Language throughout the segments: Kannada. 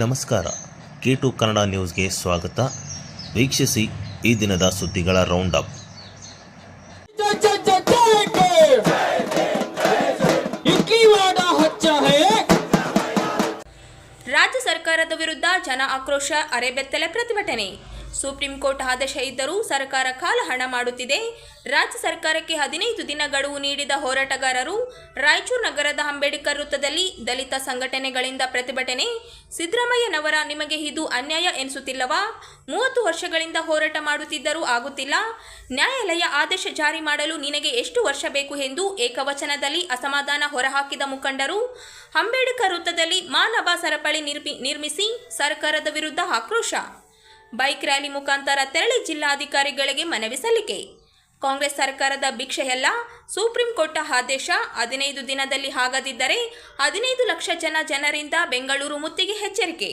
ನಮಸ್ಕಾರ. ಕೆ ಟು ಕನ್ನಡ ನ್ಯೂಸ್ಗೆ ಸ್ವಾಗತ. ವೀಕ್ಷಿಸಿ ಈ ದಿನದ ಸುದ್ದಿಗಳ ರೌಂಡ್ ಅಪ್ ರಾಜ್ಯ ಸರ್ಕಾರದ ವಿರುದ್ಧ ಜನ ಆಕ್ರೋಶ ಅರೆಬೆತ್ತಲೆ ಪ್ರತಿಭಟನೆ. ಸುಪ್ರೀಂ ಕೋರ್ಟ್ ಆದೇಶ ಇದ್ದರೂ ಸರ್ಕಾರ ಕಾಲ ಹಣ ಮಾಡುತ್ತಿದೆ. ರಾಜ್ಯ ಸರ್ಕಾರಕ್ಕೆ ಹದಿನೈದು ದಿನ ಗಡುವು ನೀಡಿದ ಹೋರಾಟಗಾರರು ರಾಯಚೂರು ನಗರದ ಅಂಬೇಡ್ಕರ್ ವೃತ್ತದಲ್ಲಿ ದಲಿತ ಸಂಘಟನೆಗಳಿಂದ ಪ್ರತಿಭಟನೆ. ಸಿದ್ದರಾಮಯ್ಯನವರ ನಿಮಗೆ ಇದು ಅನ್ಯಾಯ ಎನಿಸುತ್ತಿಲ್ಲವಾ? ಮೂವತ್ತು ವರ್ಷಗಳಿಂದ ಹೋರಾಟ ಮಾಡುತ್ತಿದ್ದರೂ ಆಗುತ್ತಿಲ್ಲ. ನ್ಯಾಯಾಲಯ ಆದೇಶ ಜಾರಿ ಮಾಡಲು ನಿನಗೆ ಎಷ್ಟು ವರ್ಷ ಬೇಕು ಎಂದು ಏಕವಚನದಲ್ಲಿ ಅಸಮಾಧಾನ ಹೊರಹಾಕಿದ ಮುಖಂಡರು. ಅಂಬೇಡ್ಕರ್ ವೃತ್ತದಲ್ಲಿ ಮಾನವ ಸರಪಳಿ ನಿರ್ಮಿ, ನಿರ್ಮಿಸಿ ಸರ್ಕಾರದ ವಿರುದ್ಧ ಆಕ್ರೋಶ. ಬೈಕ್ ರ್ಯಾಲಿ ಮುಖಾಂತರ ತೆರಳಿ ಜಿಲ್ಲಾಧಿಕಾರಿಗಳಿಗೆ ಮನವಿ ಸಲ್ಲಿಕೆ. ಕಾಂಗ್ರೆಸ್ ಸರ್ಕಾರದ ಭಿಕ್ಷೆಯಲ್ಲ ಸುಪ್ರೀಂ ಕೋರ್ಟ್ ಆದೇಶ ಹದಿನೈದು ದಿನದಲ್ಲಿ ಆಗದಿದ್ದರೆ ಹದಿನೈದು ಲಕ್ಷ ಜನ ಜನರಿಂದ ಬೆಂಗಳೂರು ಮುತ್ತಿಗೆ ಎಚ್ಚರಿಕೆ.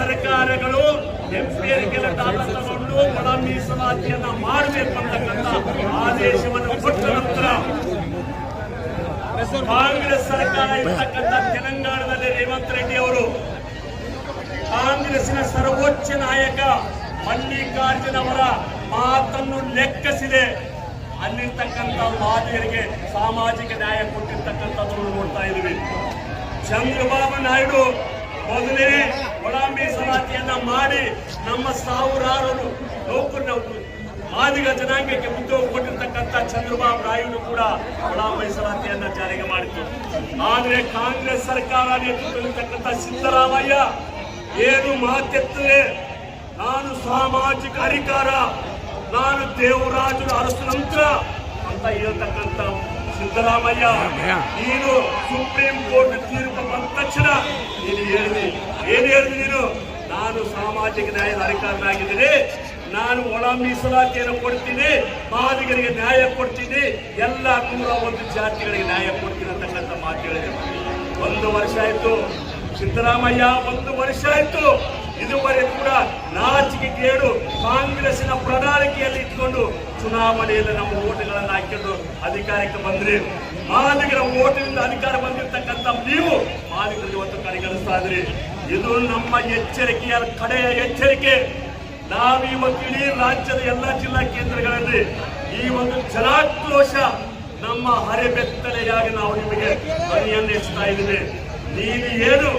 ಸರ್ಕಾರಗಳು ಎಂಪಿಯರ್ಗೆಲ್ಲ ದಾಖಲೆ ತಗೊಂಡು ಒಳ ಮೀಸಲಾತಿಯನ್ನ ಮಾಡಬೇಕು ಅಂತಕ್ಕಂಥ ಆದೇಶವನ್ನು ಕೊಟ್ಟ ನಂತರ ಕಾಂಗ್ರೆಸ್ ಸರ್ಕಾರ ಇರ್ತಕ್ಕಂಥ ತೆಲಂಗಾಣದಲ್ಲಿ ರೇವಂತ್ ರೆಡ್ಡಿ ಅವರು ಕಾಂಗ್ರೆಸ್ನ ಸರ್ವೋಚ್ಚ ನಾಯಕ ಮಲ್ಲಿಕಾರ್ಜುನ ಅವರ ಮಾತನ್ನು ಲೆಕ್ಕಿಸಿದೆ. ಅಲ್ಲಿರ್ತಕ್ಕಂಥ ವಾದಿಯರಿಗೆ ಸಾಮಾಜಿಕ ನ್ಯಾಯ ಕೊಟ್ಟಿರ್ತಕ್ಕಂಥದ್ದು ನೋಡ್ತಾ ಇದ್ದೀವಿ. ಚಂದ್ರಬಾಬು ನಾಯ್ಡು ಮೊದಲೇ ಒಳ ಮೀಸಲಾತಿಯನ್ನ ಮಾಡಿ ನಮ್ಮ ಸಾವಿರಾರು ನೌಕರ ಮಾದಿಗ ಜನಾಂಗಕ್ಕೆ ಉದ್ಯೋಗ ಕೊಟ್ಟಿರ್ತಕ್ಕಂಥ ಚಂದ್ರಬಾಬು ನಾಯ್ಡು ಕೂಡ ಒಳ ಮೀಸಲಾತಿಯನ್ನ ಜಾರಿಗೆ ಮಾಡಿತು ಆದ್ರೆ ಕಾಂಗ್ರೆಸ್ ಸರ್ಕಾರ ನೇತೃತ್ವದಲ್ಲಿರ್ತಕ್ಕಂಥ ಸಿದ್ದರಾಮಯ್ಯ ಏನು ಮಾತೆತ್ತಲೆ, ನಾನು ಸಾಮಾಜಿಕ ಅಧಿಕಾರ, ನಾನು ದೇವರಾಜರು ಅರಸು ನಂತರ ಅಂತ ಹೇಳ್ತಕ್ಕಂಥ ಸಿದ್ದರಾಮಯ್ಯ ನೀನು ಸುಪ್ರೀಂ ಕೋರ್ಟ್ ತೀರ್ಪು ಬಂದ ತಕ್ಷಣ ನೀನು ಹೇಳಿದೆ ಏನ್ ಹೇಳಿದೆ ನೀನು? ನಾನು ಸಾಮಾಜಿಕ ನ್ಯಾಯದ ಅಧಿಕಾರನಾಗಿದ್ದೀನಿ ನಾನು ಒಳ ಮೀಸಲಾತಿಯನ್ನು ಕೊಡ್ತೀನಿ ಬಾಧಿಗರಿಗೆ ನ್ಯಾಯ ಕೊಡ್ತೀನಿ ಎಲ್ಲ ನೂರ ಒಂದು ಜಾತಿಗಳಿಗೆ ನ್ಯಾಯ ಕೊಡ್ತೀನಿ ಅಂತಕ್ಕಂಥ ಮಾತು ಹೇಳಿದೆ. ಒಂದು ವರ್ಷ ಆಯ್ತು. ಸಿದ್ದರಾಮಯ್ಯ ಒಂದು ವರ್ಷ ಆಯ್ತು. ಇದುವರೆಗೂ ಕೂಡ ನಾಚಿಕೆ ಕೇಳು ಕಾಂಗ್ರೆಸ್ನ ಪ್ರಣಾಳಿಕೆಯಲ್ಲಿ ಇಟ್ಕೊಂಡು ಚುನಾವಣೆಯಲ್ಲಿ ನಮ್ಮ ಓಟುಗಳನ್ನು ಹಾಕಿಕೊಂಡು ಅಧಿಕಾರಕ್ಕೆ ಬಂದ್ರಿ. ಮಾದಿಗರ ಓಟಿನಿಂದ ಅಧಿಕಾರ ಬಂದಿರತಕ್ಕಂಥ ನೀವು ಮಾದಿಗರು ಇವತ್ತು ಕಡೆಗಣಿಸ್ತಾ ಇದ್ರಿ. ಇದು ನಮ್ಮ ಎಚ್ಚರಿಕೆಯ ಕಡೆಯ ಎಚ್ಚರಿಕೆ. ನಾವು ಇವತ್ತು ಇಡೀ ರಾಜ್ಯದ ಎಲ್ಲ ಜಿಲ್ಲಾ ಕೇಂದ್ರಗಳಲ್ಲಿ ಈ ಒಂದು ಜನಾಕ್ರೋಶ ನಮ್ಮ ಹರಿಬೆತ್ತಲೆಯಾಗಿ ನಾವು ನಿಮಗೆ ಧ್ವನಿಯನ್ನು ಹೆಚ್ಚುತ್ತಾ ಇದ್ದೀವಿ. ನೀವು ಏನು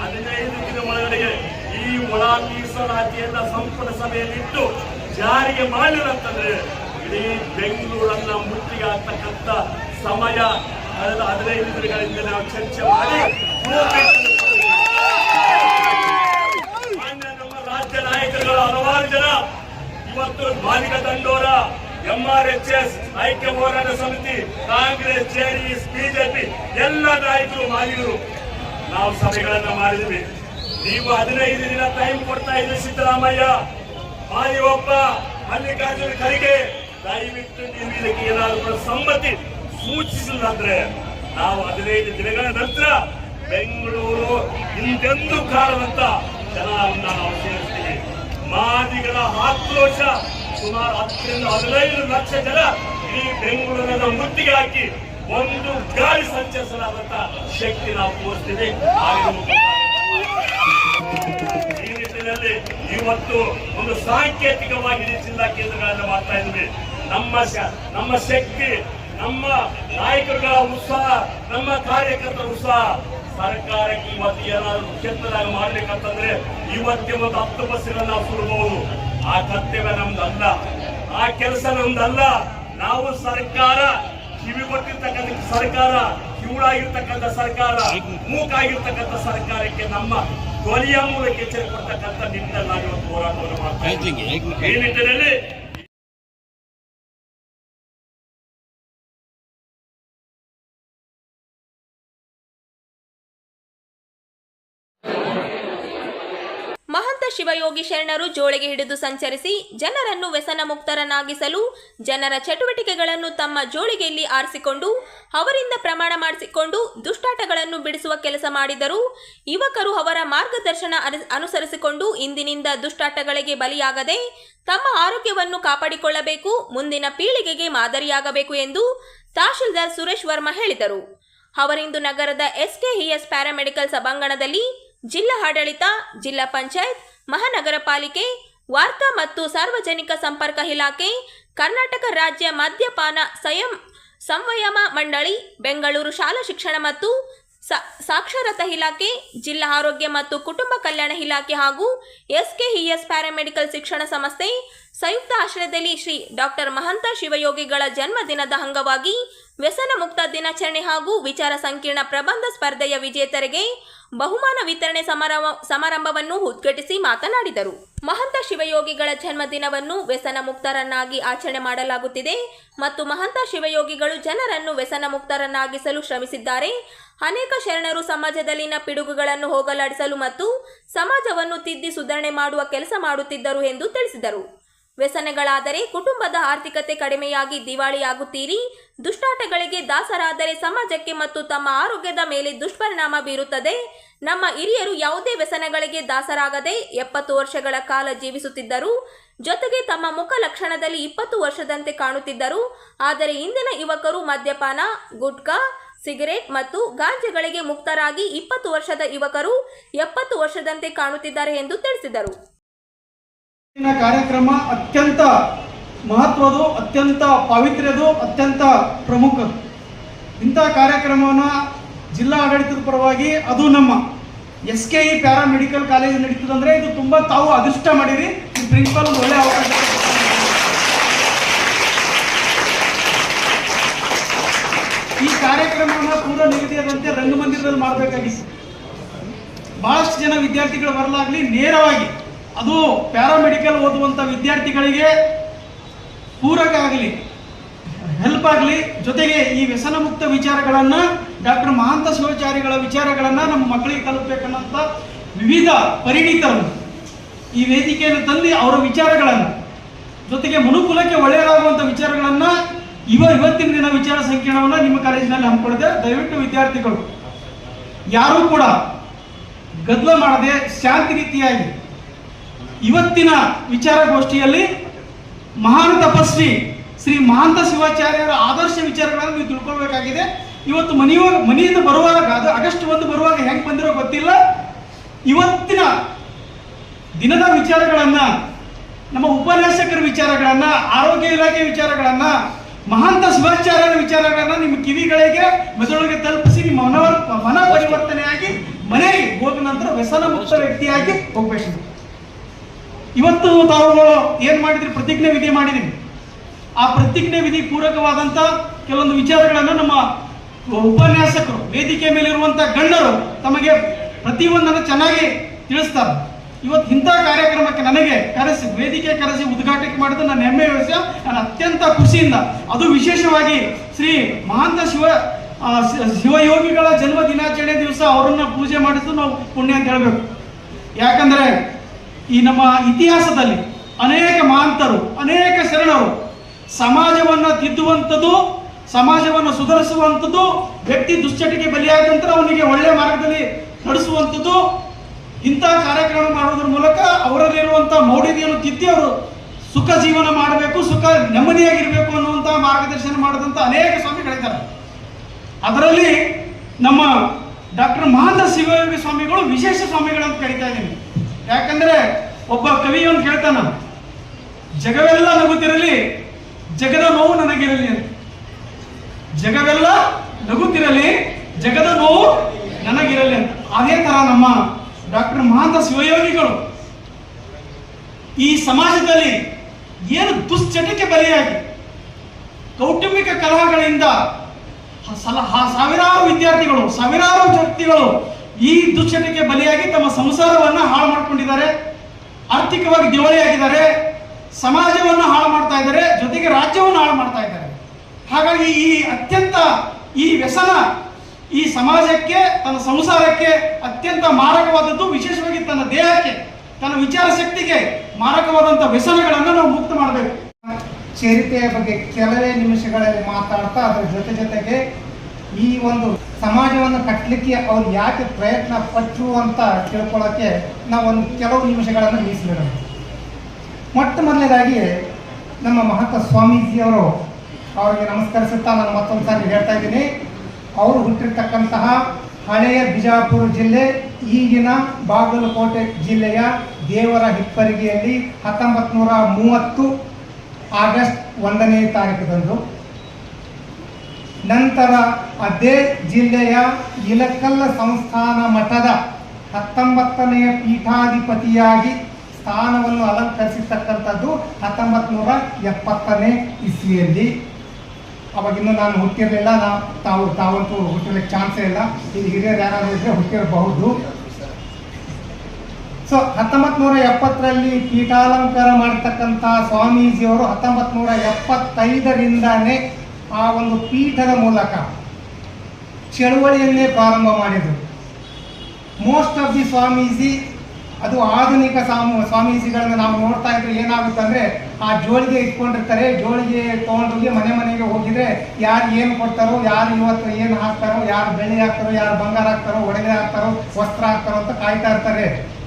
ಹದಿನೈದು ದಿನ ಒಳಗಡೆಗೆ ಈ ಒಳ ಮೀಸಲಾತಿಯನ್ನ ಸಂಪುಟ ಸಭೆಯಲ್ಲಿಟ್ಟು ಜಾರಿಗೆ ಮಾಡಿರಂತಂದ್ರೆ ಇಡೀ ಬೆಂಗಳೂರನ್ನ ಮುತ್ತಿಗೆ ಆಗ್ತಕ್ಕಂಥ ಸಮಯ ಕಳೆದ ಹದಿನೈದು ದಿನಗಳಿಂದ ನಾವು ಚರ್ಚೆ ಮಾಡಿ ನಮ್ಮ ರಾಜ್ಯ ನಾಯಕರುಗಳು ಹಲವಾರು ಜನ ಇವತ್ತು ಬಾಲಿಕ ದಂಡೋರ ಎಚ್ ಎಸ್ ಐಕ್ಯ ಹೋರಾಟ ಸಮಿತಿ, ಕಾಂಗ್ರೆಸ್ ಜೆಡಿಎಸ್ ಬಿಜೆಪಿ ಎಲ್ಲ ನಾಯಕರು ಮಾಲಿಗರು ನಾವು ಸಭೆಗಳನ್ನ ಮಾಡಿದ್ವಿ. ನೀವು ಹದಿನೈದು ದಿನ ಟೈಮ್ ಕೊಡ್ತಾ ಇದ್ರಿ ಸಿದ್ದರಾಮಯ್ಯ. ಮಾಲಿಯೊಬ್ಬ ಮಲ್ಲಿಕಾರ್ಜುನ ಖರ್ಗೆ. ದಯವಿಟ್ಟು ನೀವು ಇದಕ್ಕೆ ಏನಾದರೂ ಸಮ್ಮತಿ ಸೂಚಿಸಿದ್ರೆ ನಾವು ಹದಿನೈದು ದಿನಗಳ ನಂತರ ಬೆಂಗಳೂರು ಹಿಂದೆಂದೂ ಕಾಣದಂತ ಜನರನ್ನ ನಾವು ಸೇರಿಸ್ತೀವಿ. ಮಾದಿಗಳ ಆಕ್ರೋಶ ಸುಮಾರು ಹತ್ತರಿಂದ ಹದಿನೈದು ಲಕ್ಷ ಜನ ಈ ಬೆಂಗಳೂರಿನ ಮುತ್ತಿಗೆ ಹಾಕಿ ಒಂದು ಗಾಳಿ ಸಂಚರಿಸಲಾದಂತ ಶಕ್ತಿ ನಾವು ತೋರಿಸ್ತೀವಿ. ನಿಟ್ಟಿನಲ್ಲಿ ಇವತ್ತು ಒಂದು ಸಾಂಕೇತಿಕವಾಗಿ ಜಿಲ್ಲಾ ಕೇಂದ್ರಗಳನ್ನು ಮಾಡ್ತಾ ಇದ್ವಿ ನಮ್ಮ ನಮ್ಮ ಶಕ್ತಿ, ನಮ್ಮ ನಾಯಕರುಗಳ ಉತ್ಸಾಹ, ನಮ್ಮ ಕಾರ್ಯಕರ್ತರ ಉತ್ಸಾಹ. ಸರ್ಕಾರಕ್ಕೆ ಇವತ್ತು ಏನಾದ್ರು ಕ್ಷೇತ್ರದಾಗ ಮಾಡ್ಬೇಕಂತಂದ್ರೆ ಇವತ್ತೇ ಒಂದು ಹತ್ತು ಬಸ್ಸುಗಳನ್ನ ಸುಡಬಹುದು ಆ ಕರ್ತವ್ಯ ನಮ್ದಲ್ಲ. ಆ ಕೆಲಸ ನಮ್ದಲ್ಲ. ನಾವು ಸರ್ಕಾರ, ಕಿವಿ ಕೊಟ್ಟಿರ್ತಕ್ಕಂಥ ಸರ್ಕಾರ ಕಿವುಡಾಗಿರ್ತಕ್ಕಂಥ ಸರ್ಕಾರ, ಮೂಕಾಗಿರ್ತಕ್ಕಂಥ ಸರ್ಕಾರಕ್ಕೆ ನಮ್ಮ ಧ್ವನಿಯ ಮೂಲಕ ಎಚ್ಚರಿಕೆ ಕೊಡ್ತಕ್ಕಂಥ ನಿಟ್ಟಿನಲ್ಲಿ ನಾವು ಇವತ್ತು ಹೋರಾಟವನ್ನು ಮಾಡ್ತಾ ಇದ್ದೀವಿ. ಶಿವಯೋಗಿ ಶರಣರು ಜೋಳಿಗೆ ಹಿಡಿದು ಸಂಚರಿಸಿ ಜನರನ್ನು ವ್ಯಸನ ಮುಕ್ತರನ್ನಾಗಿಸಲು ಜನರ ಚಟುವಟಿಕೆಗಳನ್ನು ತಮ್ಮ ಜೋಳಿಗೆಯಲ್ಲಿ ಆರಿಸಿಕೊಂಡು, ಅವರಿಂದ ಪ್ರಮಾಣ ಮಾಡಿಸಿಕೊಂಡು ದುಷ್ಟಾಟಗಳನ್ನು ಬಿಡಿಸುವ ಕೆಲಸ ಮಾಡಿದರು, ಯುವಕರು ಅವರ ಮಾರ್ಗದರ್ಶನ ಅನು- ಅನುಸರಿಸಿಕೊಂಡು ಇಂದಿನಿಂದ ದುಷ್ಟಾಟಗಳಿಗೆ ಬಲಿಯಾಗದೆ ತಮ್ಮ ಆರೋಗ್ಯವನ್ನು ಕಾಪಾಡಿಕೊಳ್ಳಬೇಕು, ಮುಂದಿನ ಪೀಳಿಗೆಗೆ ಮಾದರಿಯಾಗಬೇಕು ಎಂದು ತಹಶೀಲ್ದಾರ್ ಸುರೇಶ್ ವರ್ಮಾ ಹೇಳಿದರು. ಅವರಿಂದು ನಗರದ ಎಸ್ಕೆಇಎಸ್ ಪ್ಯಾರಾಮೆಡಿಕಲ್ ಸಭಾಂಗಣದಲ್ಲಿ ಜಿಲ್ಲಾ ಆಡಳಿತ ಜಿಲ್ಲಾ ಪಂಚಾಯತ್ ಮಹಾನಗರ ಪಾಲಿಕೆ ವಾರ್ತಾ ಮತ್ತು ಸಾರ್ವಜನಿಕ ಸಂಪರ್ಕ ಇಲಾಖೆ, ಕರ್ನಾಟಕ ರಾಜ್ಯ ಮದ್ಯಪಾನ ಸ್ವಯಂ ಸಂವಯಮ ಮಂಡಳಿ, ಬೆಂಗಳೂರು ಶಾಲಾ ಶಿಕ್ಷಣ ಮತ್ತು ಸಾಕ್ಷರತಾ ಇಲಾಖೆ, ಜಿಲ್ಲಾ ಆರೋಗ್ಯ ಮತ್ತು ಕುಟುಂಬ ಕಲ್ಯಾಣ ಇಲಾಖೆ ಹಾಗೂ ಎಸ್ಕೆಇಎಸ್ ಪ್ಯಾರಾಮೆಡಿಕಲ್ ಶಿಕ್ಷಣ ಸಂಸ್ಥೆ, ಸಂಯುಕ್ತ ಆಶ್ರಯದಲ್ಲಿ ಶ್ರೀ ಡಾಕ್ಟರ್ ಮಹಂತ ಶಿವಯೋಗಿಗಳ ಜನ್ಮದಿನದ ಅಂಗವಾಗಿ ವ್ಯಸನ ಮುಕ್ತ ದಿನಾಚರಣೆ ಹಾಗೂ ವಿಚಾರ ಸಂಕಿರಣ ಪ್ರಬಂಧ ಸ್ಪರ್ಧೆಯ ವಿಜೇತರಿಗೆ ಬಹುಮಾನ ವಿತರಣೆ ಸಮಾರಂಭ, ಸಮಾರಂಭವನ್ನು ಉದ್ಘಾಟಿಸಿ ಮಾತನಾಡಿದರು. ಮಹಂತ ಶಿವಯೋಗಿಗಳ ಜನ್ಮದಿನವನ್ನು ವ್ಯಸನ ಮುಕ್ತರನ್ನಾಗಿ ಆಚರಣೆ ಮಾಡಲಾಗುತ್ತಿದೆ ಮತ್ತು ಮಹಂತ ಶಿವಯೋಗಿಗಳು ಜನರನ್ನು ವ್ಯಸನ ಮುಕ್ತರನ್ನಾಗಿಸಲು ಶ್ರಮಿಸಿದ್ದಾರೆ. ಅನೇಕ ಶರಣರು ಸಮಾಜದಲ್ಲಿನ ಪಿಡುಗುಗಳನ್ನು ಹೋಗಲಾಡಿಸಲು ಮತ್ತು ಸಮಾಜವನ್ನು ತಿದ್ದಿ ಸುಧಾರಣೆ ಮಾಡುವ ಕೆಲಸ ಮಾಡುತ್ತಿದ್ದರು ಎಂದು ತಿಳಿಸಿದರು. ವ್ಯಸನಗಳಾದರೆ ಕುಟುಂಬದ ಆರ್ಥಿಕತೆ ಕಡಿಮೆಯಾಗಿ ದಿವಾಳಿಯಾಗುತ್ತೀರಿ. ದುಷ್ಟಾಟಗಳಿಗೆ ದಾಸರಾದರೆ ಸಮಾಜಕ್ಕೆ ಮತ್ತು ತಮ್ಮ ಆರೋಗ್ಯದ ಮೇಲೆ ದುಷ್ಪರಿಣಾಮ ಬೀರುತ್ತದೆ. ನಮ್ಮ ಹಿರಿಯರು ಯಾವುದೇ ವ್ಯಸನಗಳಿಗೆ ದಾಸರಾಗದೆ ಎಪ್ಪತ್ತು ವರ್ಷಗಳ ಕಾಲ ಜೀವಿಸುತ್ತಿದ್ದರು. ಜೊತೆಗೆ ತಮ್ಮ ಮುಖ ಲಕ್ಷಣದಲ್ಲಿ ಇಪ್ಪತ್ತು ವರ್ಷದಂತೆ ಕಾಣುತ್ತಿದ್ದರು. ಆದರೆ ಇಂದಿನ ಯುವಕರು ಮದ್ಯಪಾನ, ಗುಟ್ಕಾ, ಸಿಗರೇಟ್ ಮತ್ತು ಗಾಂಜೆಗಳಿಗೆ ಮುಕ್ತರಾಗಿ ಇಪ್ಪತ್ತು ವರ್ಷದ ಯುವಕರು ಎಪ್ಪತ್ತು ವರ್ಷದಂತೆ ಕಾಣುತ್ತಿದ್ದಾರೆ ಎಂದು ತಿಳಿಸಿದರು. ಕಾರ್ಯಕ್ರಮ ಅತ್ಯಂತ ಮಹತ್ವದು ಅತ್ಯಂತ ಪಾವಿತ್ರ್ಯದು ಅತ್ಯಂತ ಪ್ರಮುಖ ಇಂಥ ಕಾರ್ಯಕ್ರಮವನ್ನು ಜಿಲ್ಲಾ ಆಡಳಿತದ ಪರವಾಗಿ ಅದು ನಮ್ಮ S K E paramedical college ನಡೀತದಂದ್ರೆ ಇದು ತುಂಬ ತಾವು ಅದೃಷ್ಟ ಮಾಡಿರಿ. ಪ್ರಿನ್ಸಿಪಾಲ್ ಒಳ್ಳೆ ಅವಕಾಶ ಈ ಕಾರ್ಯಕ್ರಮವನ್ನು ಪೂರ್ವ ನಿಗದಿಯಾದಂತೆ ರಂಗಮಂದಿರದಲ್ಲಿ ಮಾಡಬೇಕಾಗಿತ್ತು. ಬಹಳಷ್ಟು ಜನ ವಿದ್ಯಾರ್ಥಿಗಳು ಬರಲಾಗಲಿ, ನೇರವಾಗಿ ಅದು ಪ್ಯಾರಾಮೆಡಿಕಲ್ ಓದುವಂಥ ವಿದ್ಯಾರ್ಥಿಗಳಿಗೆ ಪೂರಕ ಆಗಲಿ ಹೆಲ್ಪ್ ಆಗಲಿ, ಜೊತೆಗೆ ಈ ವ್ಯಸನ ಮುಕ್ತ ವಿಚಾರಗಳನ್ನು ಡಾಕ್ಟರ್ ಮಹಾಂತ ಶಿವಾಚಾರ್ಯಗಳ ವಿಚಾರಗಳನ್ನು ನಮ್ಮ ಮಕ್ಕಳಿಗೆ ತಲುಪಬೇಕನ್ನಂತ ವಿವಿಧ ಪರಿಣಿತರು ಈ ವೇದಿಕೆಯನ್ನು ತಂದು ಅವರ ವಿಚಾರಗಳನ್ನು, ಜೊತೆಗೆ ಮನುಕುಲಕ್ಕೆ ಒಳ್ಳೆಯದಾಗುವಂಥ ವಿಚಾರಗಳನ್ನು ಇವ ಇವತ್ತಿನ ದಿನ ವಿಚಾರ ಸಂಕಿರಣವನ್ನು ನಿಮ್ಮ ಕಾಲೇಜಿನಲ್ಲಿ ಹಮ್ಮಿಕೊಳ್ಳದೆ ದಯವಿಟ್ಟು ವಿದ್ಯಾರ್ಥಿಗಳು, ಯಾರೂ ಕೂಡ ಗದ್ದಲ ಮಾಡದೆ ಶಾಂತಿ ರೀತಿಯಾಗಿ ಇವತ್ತಿನ ವಿಚಾರಗೋಷ್ಠಿಯಲ್ಲಿ ಮಹಾನ್ ತಪಸ್ವಿ ಶ್ರೀ ಮಹಾಂತ ಶಿವಾಚಾರ್ಯರ ಆದರ್ಶ ವಿಚಾರಗಳನ್ನು ನೀವು ತಿಳ್ಕೊಳ್ಬೇಕಾಗಿದೆ. ಇವತ್ತು ಮನೆಯ ಮನೆಯಿಂದ ಬರುವಾಗ, ಅದು ಆಗಸ್ಟ್ ಒಂದು ಬರುವಾಗ ಹೆಂಗೆ ಬಂದಿರೋ ಗೊತ್ತಿಲ್ಲ. ಇವತ್ತಿನ ದಿನದ ವಿಚಾರಗಳನ್ನು, ನಮ್ಮ ಉಪನ್ಯಾಸಕರ ವಿಚಾರಗಳನ್ನು, ಆರೋಗ್ಯ ಇಲಾಖೆ ವಿಚಾರಗಳನ್ನು, ಮಹಾಂತ ಶಿವಾಚಾರ್ಯರ ವಿಚಾರಗಳನ್ನು ನಿಮ್ಮ ಕಿವಿಗಳಿಗೆ ಮೆದುಳಿಗೆ ತಲುಪಿಸಿ ನಿಮ್ಮ ಮನ ಪರಿವರ್ತನೆಯಾಗಿ ಮನೆಗೆ ಹೋದ ನಂತರ ವ್ಯಸನ ಮುಕ್ತ ವ್ಯಕ್ತಿಯಾಗಿ ಹೋಗ್ಬೇಕು ಇವತ್ತು ತಾವು ಏನ್ ಮಾಡಿದ್ರಿ? ಪ್ರತಿಜ್ಞೆ ವಿಧಿ ಮಾಡಿದ್ದೀನಿ ಆ ಪ್ರತಿಜ್ಞೆ ವಿಧಿ ಪೂರಕವಾದಂತ ಕೆಲವೊಂದು ವಿಚಾರಗಳನ್ನು ನಮ್ಮ ಉಪನ್ಯಾಸಕರು, ವೇದಿಕೆ ಮೇಲಿರುವಂತ ಗಣ್ಯರು ತಮಗೆ ಪ್ರತಿಯೊಂದನ್ನು ಚೆನ್ನಾಗಿ ತಿಳಿಸ್ತಾರೆ. ಇವತ್ತು ಇಂಥ ಕಾರ್ಯಕ್ರಮಕ್ಕೆ ನನಗೆ ಕರೆಸಿ, ವೇದಿಕೆ ಕರೆಸಿ ಉದ್ಘಾಟನೆ ಮಾಡಿದ ನನ್ನ ಹೆಮ್ಮೆಯ ವಿಷಯ ನಾನು ಅತ್ಯಂತ ಖುಷಿಯಿಂದ. ಅದು ವಿಶೇಷವಾಗಿ ಶ್ರೀ ಮಹಾಂತ ಶಿವ ಶಿವಯೋಗಿಗಳ ಜನ್ಮ ದಿನಾಚರಣೆ ದಿವಸ ಅವರನ್ನ ಪೂಜೆ ಮಾಡಿದ್ದು ನಾವು ಪುಣ್ಯ ಅಂತ ಹೇಳಬೇಕು. ಯಾಕಂದ್ರೆ ಈ ನಮ್ಮ ಇತಿಹಾಸದಲ್ಲಿ ಅನೇಕ ಮಾಂತರು ಅನೇಕ ಶರಣರು ಸಮಾಜವನ್ನು ತಿದ್ದುವಂಥದ್ದು, ಸಮಾಜವನ್ನು ಸುಧಾರಿಸುವಂಥದ್ದು, ವ್ಯಕ್ತಿ ದುಶ್ಚಟಿಕೆ ಬಲಿಯಾದ ಅವನಿಗೆ ಒಳ್ಳೆಯ ಮಾರ್ಗದಲ್ಲಿ ನಡೆಸುವಂಥದ್ದು, ಇಂಥ ಕಾರ್ಯಕ್ರಮ ಮಾಡುವುದರ ಮೂಲಕ ಅವರಲ್ಲಿರುವಂಥ ಮೌಢ್ಯತೆಯನ್ನು ತಿದ್ದಿ ಅವರು ಸುಖ ಜೀವನ ಮಾಡಬೇಕು, ಸುಖ ನೆಮ್ಮದಿಯಾಗಿರಬೇಕು ಅನ್ನುವಂಥ ಮಾರ್ಗದರ್ಶನ ಮಾಡಿದಂಥ ಅನೇಕ ಸ್ವಾಮಿಗಳಿದ್ದಾರೆ. ಅದರಲ್ಲಿ ನಮ್ಮ ಡಾಕ್ಟರ್ ಮಹಾಂತ ಶಿವಯೋಗಿ ಸ್ವಾಮಿಗಳು ವಿಶೇಷ ಸ್ವಾಮಿಗಳಂತ ಕರಿತಾ ಇದ್ದೀನಿ. ಯಾಕಂದ್ರೆ ಒಬ್ಬ ಕವಿಯನ್ನು ಕೇಳ್ತಾನ, ಜಗವೆಲ್ಲ ನಗುತ್ತಿರಲಿ, ಜಗದ ನೋವು ನನಗಿರಲಿ ಅಂತ. ಜಗವೆಲ್ಲ ನಗುತ್ತಿರಲಿ, ಜಗದ ನೋವು ನನಗಿರಲಿ ಅಂತ. ಅದೇ ತರ ನಮ್ಮ ಡಾಕ್ಟರ್ ಮಹಾಂತ ಶಿವಯೋಗಿಗಳು ಈ ಸಮಾಜದಲ್ಲಿ ಏನು ದುಶ್ಚಟಕ್ಕೆ ಬಲಿಯಾಗಿ ಕೌಟುಂಬಿಕ ಕಲಹಗಳಿಂದ ಸಾವಿರಾರು ವಿದ್ಯಾರ್ಥಿಗಳು, ಸಾವಿರಾರು ವ್ಯಕ್ತಿಗಳು ಈ ದುಶ್ಚಟಕ್ಕೆ ಬಲಿಯಾಗಿ ತಮ್ಮ ಸಂಸಾರವನ್ನ ಹಾಳು ಮಾಡ್ಕೊಂಡಿದ್ದಾರೆ, ಆರ್ಥಿಕವಾಗಿ ದಿವಾಳಿಯಾಗಿದ್ದಾರೆ, ಸಮಾಜವನ್ನು ಹಾಳು ಮಾಡ್ತಾ ಇದ್ದಾರೆ, ಜೊತೆಗೆ ರಾಜ್ಯವನ್ನು ಹಾಳು ಮಾಡ್ತಾ ಇದ್ದಾರೆ. ಹಾಗಾಗಿ ಈ ಅತ್ಯಂತ ಈ ವ್ಯಸನ ಈ ಸಮಾಜಕ್ಕೆ, ತನ್ನ ಸಂಸಾರಕ್ಕೆ ಅತ್ಯಂತ ಮಾರಕವಾದದ್ದು, ವಿಶೇಷವಾಗಿ ತನ್ನ ದೇಹಕ್ಕೆ, ತನ್ನ ವಿಚಾರ ಶಕ್ತಿಗೆ ಮಾರಕವಾದಂಥ ವ್ಯಸನಗಳನ್ನು ನಾವು ಮುಕ್ತ ಮಾಡಬೇಕು. ಚರಿತೆಯ ಬಗ್ಗೆ ಕೆಲವೇ ನಿಮಿಷಗಳಲ್ಲಿ ಮಾತಾಡ್ತಾ ಅದರ ಜೊತೆ ಜೊತೆಗೆ ಈ ಒಂದು ಸಮಾಜವನ್ನು ಕಟ್ಟಲಿಕ್ಕೆ ಅವ್ರು ಯಾಕೆ ಪ್ರಯತ್ನ ಪಟ್ಟರು ಅಂತ ತಿಳ್ಕೊಳ್ಳೋಕ್ಕೆ ನಾವು ಒಂದು ಕೆಲವು ನಿಮಿಷಗಳನ್ನು ಮೀಸಲಿಡೋಣ. ಮೊಟ್ಟ ಮೊದಲನೇದಾಗಿ ನಮ್ಮ ಮಹಂತ ಸ್ವಾಮೀಜಿಯವರು ಅವರಿಗೆ ನಮಸ್ಕರಿಸುತ್ತಾ ನಾನು ಮತ್ತೊಂದು ಸಾರಿ ಹೇಳ್ತಾ ಇದ್ದೀನಿ. ಅವರು ಹುಟ್ಟಿರ್ತಕ್ಕಂತಹ ಹಳೆಯ ಬಿಜಾಪುರ ಜಿಲ್ಲೆ, ಈಗಿನ ಬಾಗಲಕೋಟೆ ಜಿಲ್ಲೆಯ ದೇವರ ಹಿಪ್ಪರಿಗೆಯಲ್ಲಿ ಹತ್ತೊಂಬತ್ತು ನೂರ ಮೂವತ್ತು ಆಗಸ್ಟ್ ಒಂದನೇ ತಾರೀಕದಂದು ನಂತರ ಅದೇ ಜಿಲ್ಲೆಯ ಇಲಕಲ್ಲ ಸಂಸ್ಥಾನ ಮಠದ ಹತ್ತೊಂಬತ್ತನೆಯ ಪೀಠಾಧಿಪತಿಯಾಗಿ ಸ್ಥಾನವನ್ನು ಅಲಂಕರಿಸಿರ್ತಕ್ಕಂಥದ್ದು ಹತ್ತೊಂಬತ್ತು ನೂರ ಎಪ್ಪತ್ತನೇ ಇಸ್ವಿಯಲ್ಲಿ. ಅವಾಗಿನ್ನೂ ನಾನು ಹುಟ್ಟಿರಲಿಲ್ಲ, ನಾ ತಾವು, ತಾವಂತೂ ಹುಟ್ಟಿರಲಿಕ್ಕೆ ಚಾನ್ಸೇ ಇಲ್ಲ. ಇಲ್ಲಿ ಹಿರಿಯರು ಯಾರಾದರೂ ಇದ್ರೆ ಹುಟ್ಟಿರಬಹುದು. ಸೊ ಹತ್ತೊಂಬತ್ತು ನೂರ ಎಪ್ಪತ್ತರಲ್ಲಿ ಪೀಠಾಲಂಕಾರ ಮಾಡತಕ್ಕಂಥ ಸ್ವಾಮೀಜಿಯವರು ಹತ್ತೊಂಬತ್ತು ನೂರ ಎಪ್ಪತ್ತೈದರಿಂದಾನೇ ಆ ಒಂದು ಪೀಠದ ಮೂಲಕ ಚಳುವಳಿಯನ್ನೇ ಪ್ರಾರಂಭ ಮಾಡಿದರು. ಮೋಸ್ಟ್ ಆಫ್ ದಿ ಸ್ವಾಮೀಜಿ, ಅದು ಆಧುನಿಕ ಸಾಮು, ಸ್ವಾಮೀಜಿಗಳನ್ನ ನಾವು ನೋಡ್ತಾ ಇದ್ರೆ ಏನಾಗುತ್ತೆ ಅಂದ್ರೆ, ಆ ಜೋಳಿಗೆ ಇಟ್ಕೊಂಡಿರ್ತಾರೆ. ಜೋಳಿಗೆ ತಗೊಂಡೋಗಿ ಮನೆ ಮನೆಗೆ ಹೋಗಿದ್ರೆ ಯಾರು ಏನು ಕೊಡ್ತಾರೋ, ಯಾರು ಇವತ್ತು ಏನು ಹಾಕ್ತಾರೋ, ಯಾರು ಬೆಳೆ ಹಾಕ್ತಾರೋ, ಯಾರು ಬಂಗಾರ ಹಾಕ್ತಾರೋ, ಒಡವೆ ಹಾಕ್ತಾರೋ, ವಸ್ತ್ರ ಹಾಕ್ತಾರೋ ಅಂತ ಕಾಯ್ತಾ ಇರ್ತಾರೆ.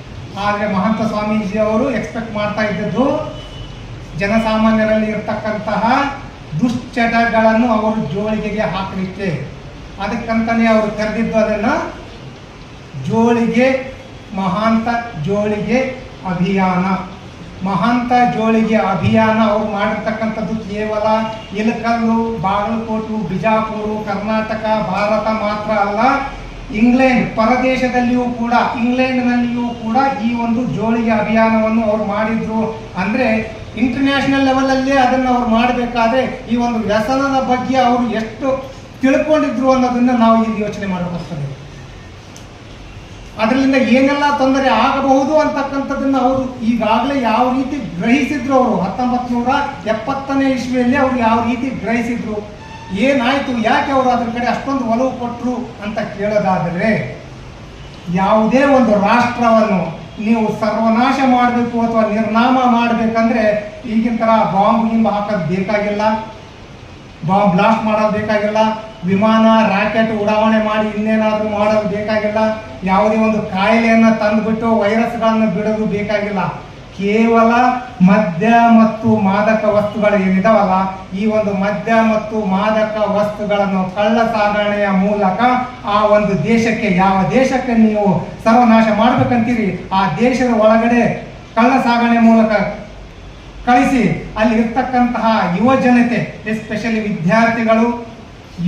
ಆದರೆ ಮಹಂತ ಸ್ವಾಮೀಜಿ ಅವರು ಎಕ್ಸ್ಪೆಕ್ಟ್ ಮಾಡ್ತಾ ಇದ್ದದ್ದು, ಜನಸಾಮಾನ್ಯರಲ್ಲಿ ಇರ್ತಕ್ಕಂತಹ ದುಶ್ಚಟಗಳನ್ನು ಅವರು ಜೋಳಿಗೆಗೆ ಹಾಕಲಿಕ್ಕೆ. ಅದಕ್ಕಂತಾನೆ ಅವರು ಕರೆದಿದ್ದು ಅದನ್ನ ಜೋಳಿಗೆ ಮಹಾಂತ ಜೋಳಿಗೆ ಅಭಿಯಾನ. ಮಹಾಂತ ಜೋಳಿಗೆ ಅಭಿಯಾನ ಅವರು ಮಾಡಿರ್ತಕ್ಕಂಥದ್ದು ಕೇವಲ ಇಲಕಲ್ಲು, ಬಾಗಲಕೋಟು, ಬಿಜಾಪುರ, ಕರ್ನಾಟಕ, ಭಾರತ ಮಾತ್ರ ಅಲ್ಲ, ಇಂಗ್ಲೆಂಡ್ ಪರದೇಶದಲ್ಲಿಯೂ ಕೂಡ, ಇಂಗ್ಲೆಂಡ್ನಲ್ಲಿಯೂ ಕೂಡ ಈ ಒಂದು ಜೋಳಿಗೆ ಅಭಿಯಾನವನ್ನು ಅವರು ಮಾಡಿದ್ರು. ಅಂದ್ರೆ ಇಂಟರ್ನ್ಯಾಷನಲ್ ಲೆವೆಲಲ್ಲೇ ಅದನ್ನು ಅವ್ರು ಮಾಡಬೇಕಾದ್ರೆ ಈ ಒಂದು ವ್ಯಸನದ ಬಗ್ಗೆ ಅವರು ಎಷ್ಟು ತಿಳ್ಕೊಂಡಿದ್ರು ಅನ್ನೋದನ್ನ ನಾವು ಇಲ್ಲಿ ಯೋಚನೆ ಮಾಡಬೇಕಾಗ್ತದೆ ಅದರಿಂದ ಏನೆಲ್ಲ ತೊಂದರೆ ಆಗಬಹುದು ಅಂತಕ್ಕಂಥದ್ದನ್ನು ಅವರು ಈಗಾಗಲೇ ಯಾವ ರೀತಿ ಗ್ರಹಿಸಿದ್ರು ಅವರು ಹತ್ತೊಂಬತ್ತು ನೂರ ಎಪ್ಪತ್ತನೇ ಇಸ್ವಿಯಲ್ಲಿ ಅವರು ಯಾವ ರೀತಿ ಗ್ರಹಿಸಿದ್ರು, ಏನಾಯ್ತು, ಯಾಕೆ ಅವರು ಅದ್ರ ಕಡೆ ಅಷ್ಟೊಂದು ಒಲವು ಕೊಟ್ಟರು ಅಂತ ಕೇಳೋದಾದರೆ, ಯಾವುದೇ ಒಂದು ರಾಷ್ಟ್ರವನ್ನು ನೀವು ಸರ್ವನಾಶ ಮಾಡಬೇಕು ಅಥವಾ ನಿರ್ನಾಮ ಮಾಡಬೇಕಂದ್ರೆ ಈಗಿನ ಥರ ಬಾಂಬ್ ಗಿಂಬ್ ಹಾಕೋದು ಬೇಕಾಗಿಲ್ಲ. ಬಾಂಬ್ ಬ್ಲಾಸ್ಟ್ ಮಾಡೋದು ಬೇಕಾಗಿಲ್ಲ. ವಿಮಾನ, ರಾಕೆಟ್ ಉಡಾವಣೆ ಮಾಡಿ ಇನ್ನೇನಾದರೂ ಮಾಡೋದು ಬೇಕಾಗಿಲ್ಲ. ಯಾವುದೇ ಒಂದು ಕಾಯಿಲೆಯನ್ನು ತಂದುಬಿಟ್ಟು ವೈರಸ್ಗಳನ್ನು ಬಿಡೋದು ಬೇಕಾಗಿಲ್ಲ. ಕೇವಲ ಮದ್ಯ ಮತ್ತು ಮಾದಕ ವಸ್ತುಗಳು ಏನಿದಾವಲ್ಲ, ಈ ಒಂದು ಮದ್ಯ ಮತ್ತು ಮಾದಕ ವಸ್ತುಗಳನ್ನು ಕಳ್ಳ ಸಾಗಣೆಯ ಮೂಲಕ ಆ ಒಂದು ದೇಶಕ್ಕೆ, ಯಾವ ದೇಶಕ್ಕೆ ನೀವು ಸರ್ವನಾಶ ಮಾಡ್ಬೇಕಂತೀರಿ, ಆ ದೇಶದ ಒಳಗಡೆ ಕಳ್ಳ ಸಾಗಣೆ ಮೂಲಕ ಕಳಿಸಿ, ಅಲ್ಲಿ ಇರ್ತಕ್ಕಂತಹ ಯುವ ಜನತೆ ಎಸ್ಪೆಷಲಿ ವಿದ್ಯಾರ್ಥಿಗಳು,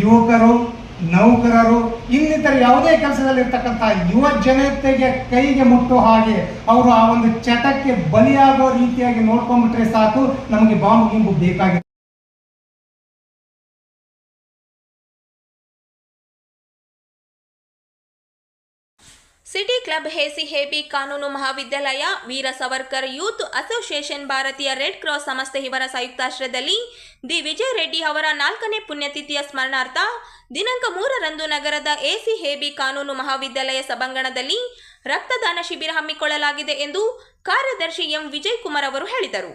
ಯುವಕರು ನೌಕರರು ಇನ್ನಿತರ ಯಾವುದೇ ಕೆಲಸದಲ್ಲಿ ಇರ್ತಕ್ಕಂತಹ ಯುವ ಜನತೆಗೆ ಕೈಗೆ ಮುಟ್ಟೋ ಹಾಗೆ ಅವರು ಆ ಒಂದು ಚಟಕ್ಕೆ ಬಲಿಯಾಗೋ ರೀತಿಯಾಗಿ ನೋಡ್ಕೊಂಡ್ಬಿಟ್ರೆ ಸಾಕು. ನಮಗೆ ಬಾಂಬ್ ಗಿಂಬು ಬೇಕಾಗಿದೆ ಕ್ಲಬ್ ಹೇಸಿ ಹೇಬಿ ಕಾನೂನು ಮಹಾವಿದ್ಯಾಲಯ, ವೀರ ಸವರ್ಕರ್ ಯೂತ್ ಅಸೋಸಿಯೇಷನ್ ಭಾರತೀಯ ರೆಡ್ ಕ್ರಾಸ್ ಸಂಸ್ಥೆ ಇವರ ಸಂಯುಕ್ತಾಶ್ರಯದಲ್ಲಿ ದಿ ವಿಜಯ್ ರೆಡ್ಡಿ ಅವರ ನಾಲ್ಕನೇ ಪುಣ್ಯತಿಥಿಯ ಸ್ಮರಣಾರ್ಥ ದಿನಾಂಕ ಮೂರರಂದು ನಗರದ ಎಸಿ ಹೇಬಿ ಕಾನೂನು ಮಹಾವಿದ್ಯಾಲಯ ಸಭಾಂಗಣದಲ್ಲಿ ರಕ್ತದಾನ ಶಿಬಿರ ಹಮ್ಮಿಕೊಳ್ಳಲಾಗಿದೆ ಎಂದು ಕಾರ್ಯದರ್ಶಿ ಎಂ. ವಿಜಯ್ ಕುಮಾರ್ ಅವರು ಹೇಳಿದರು.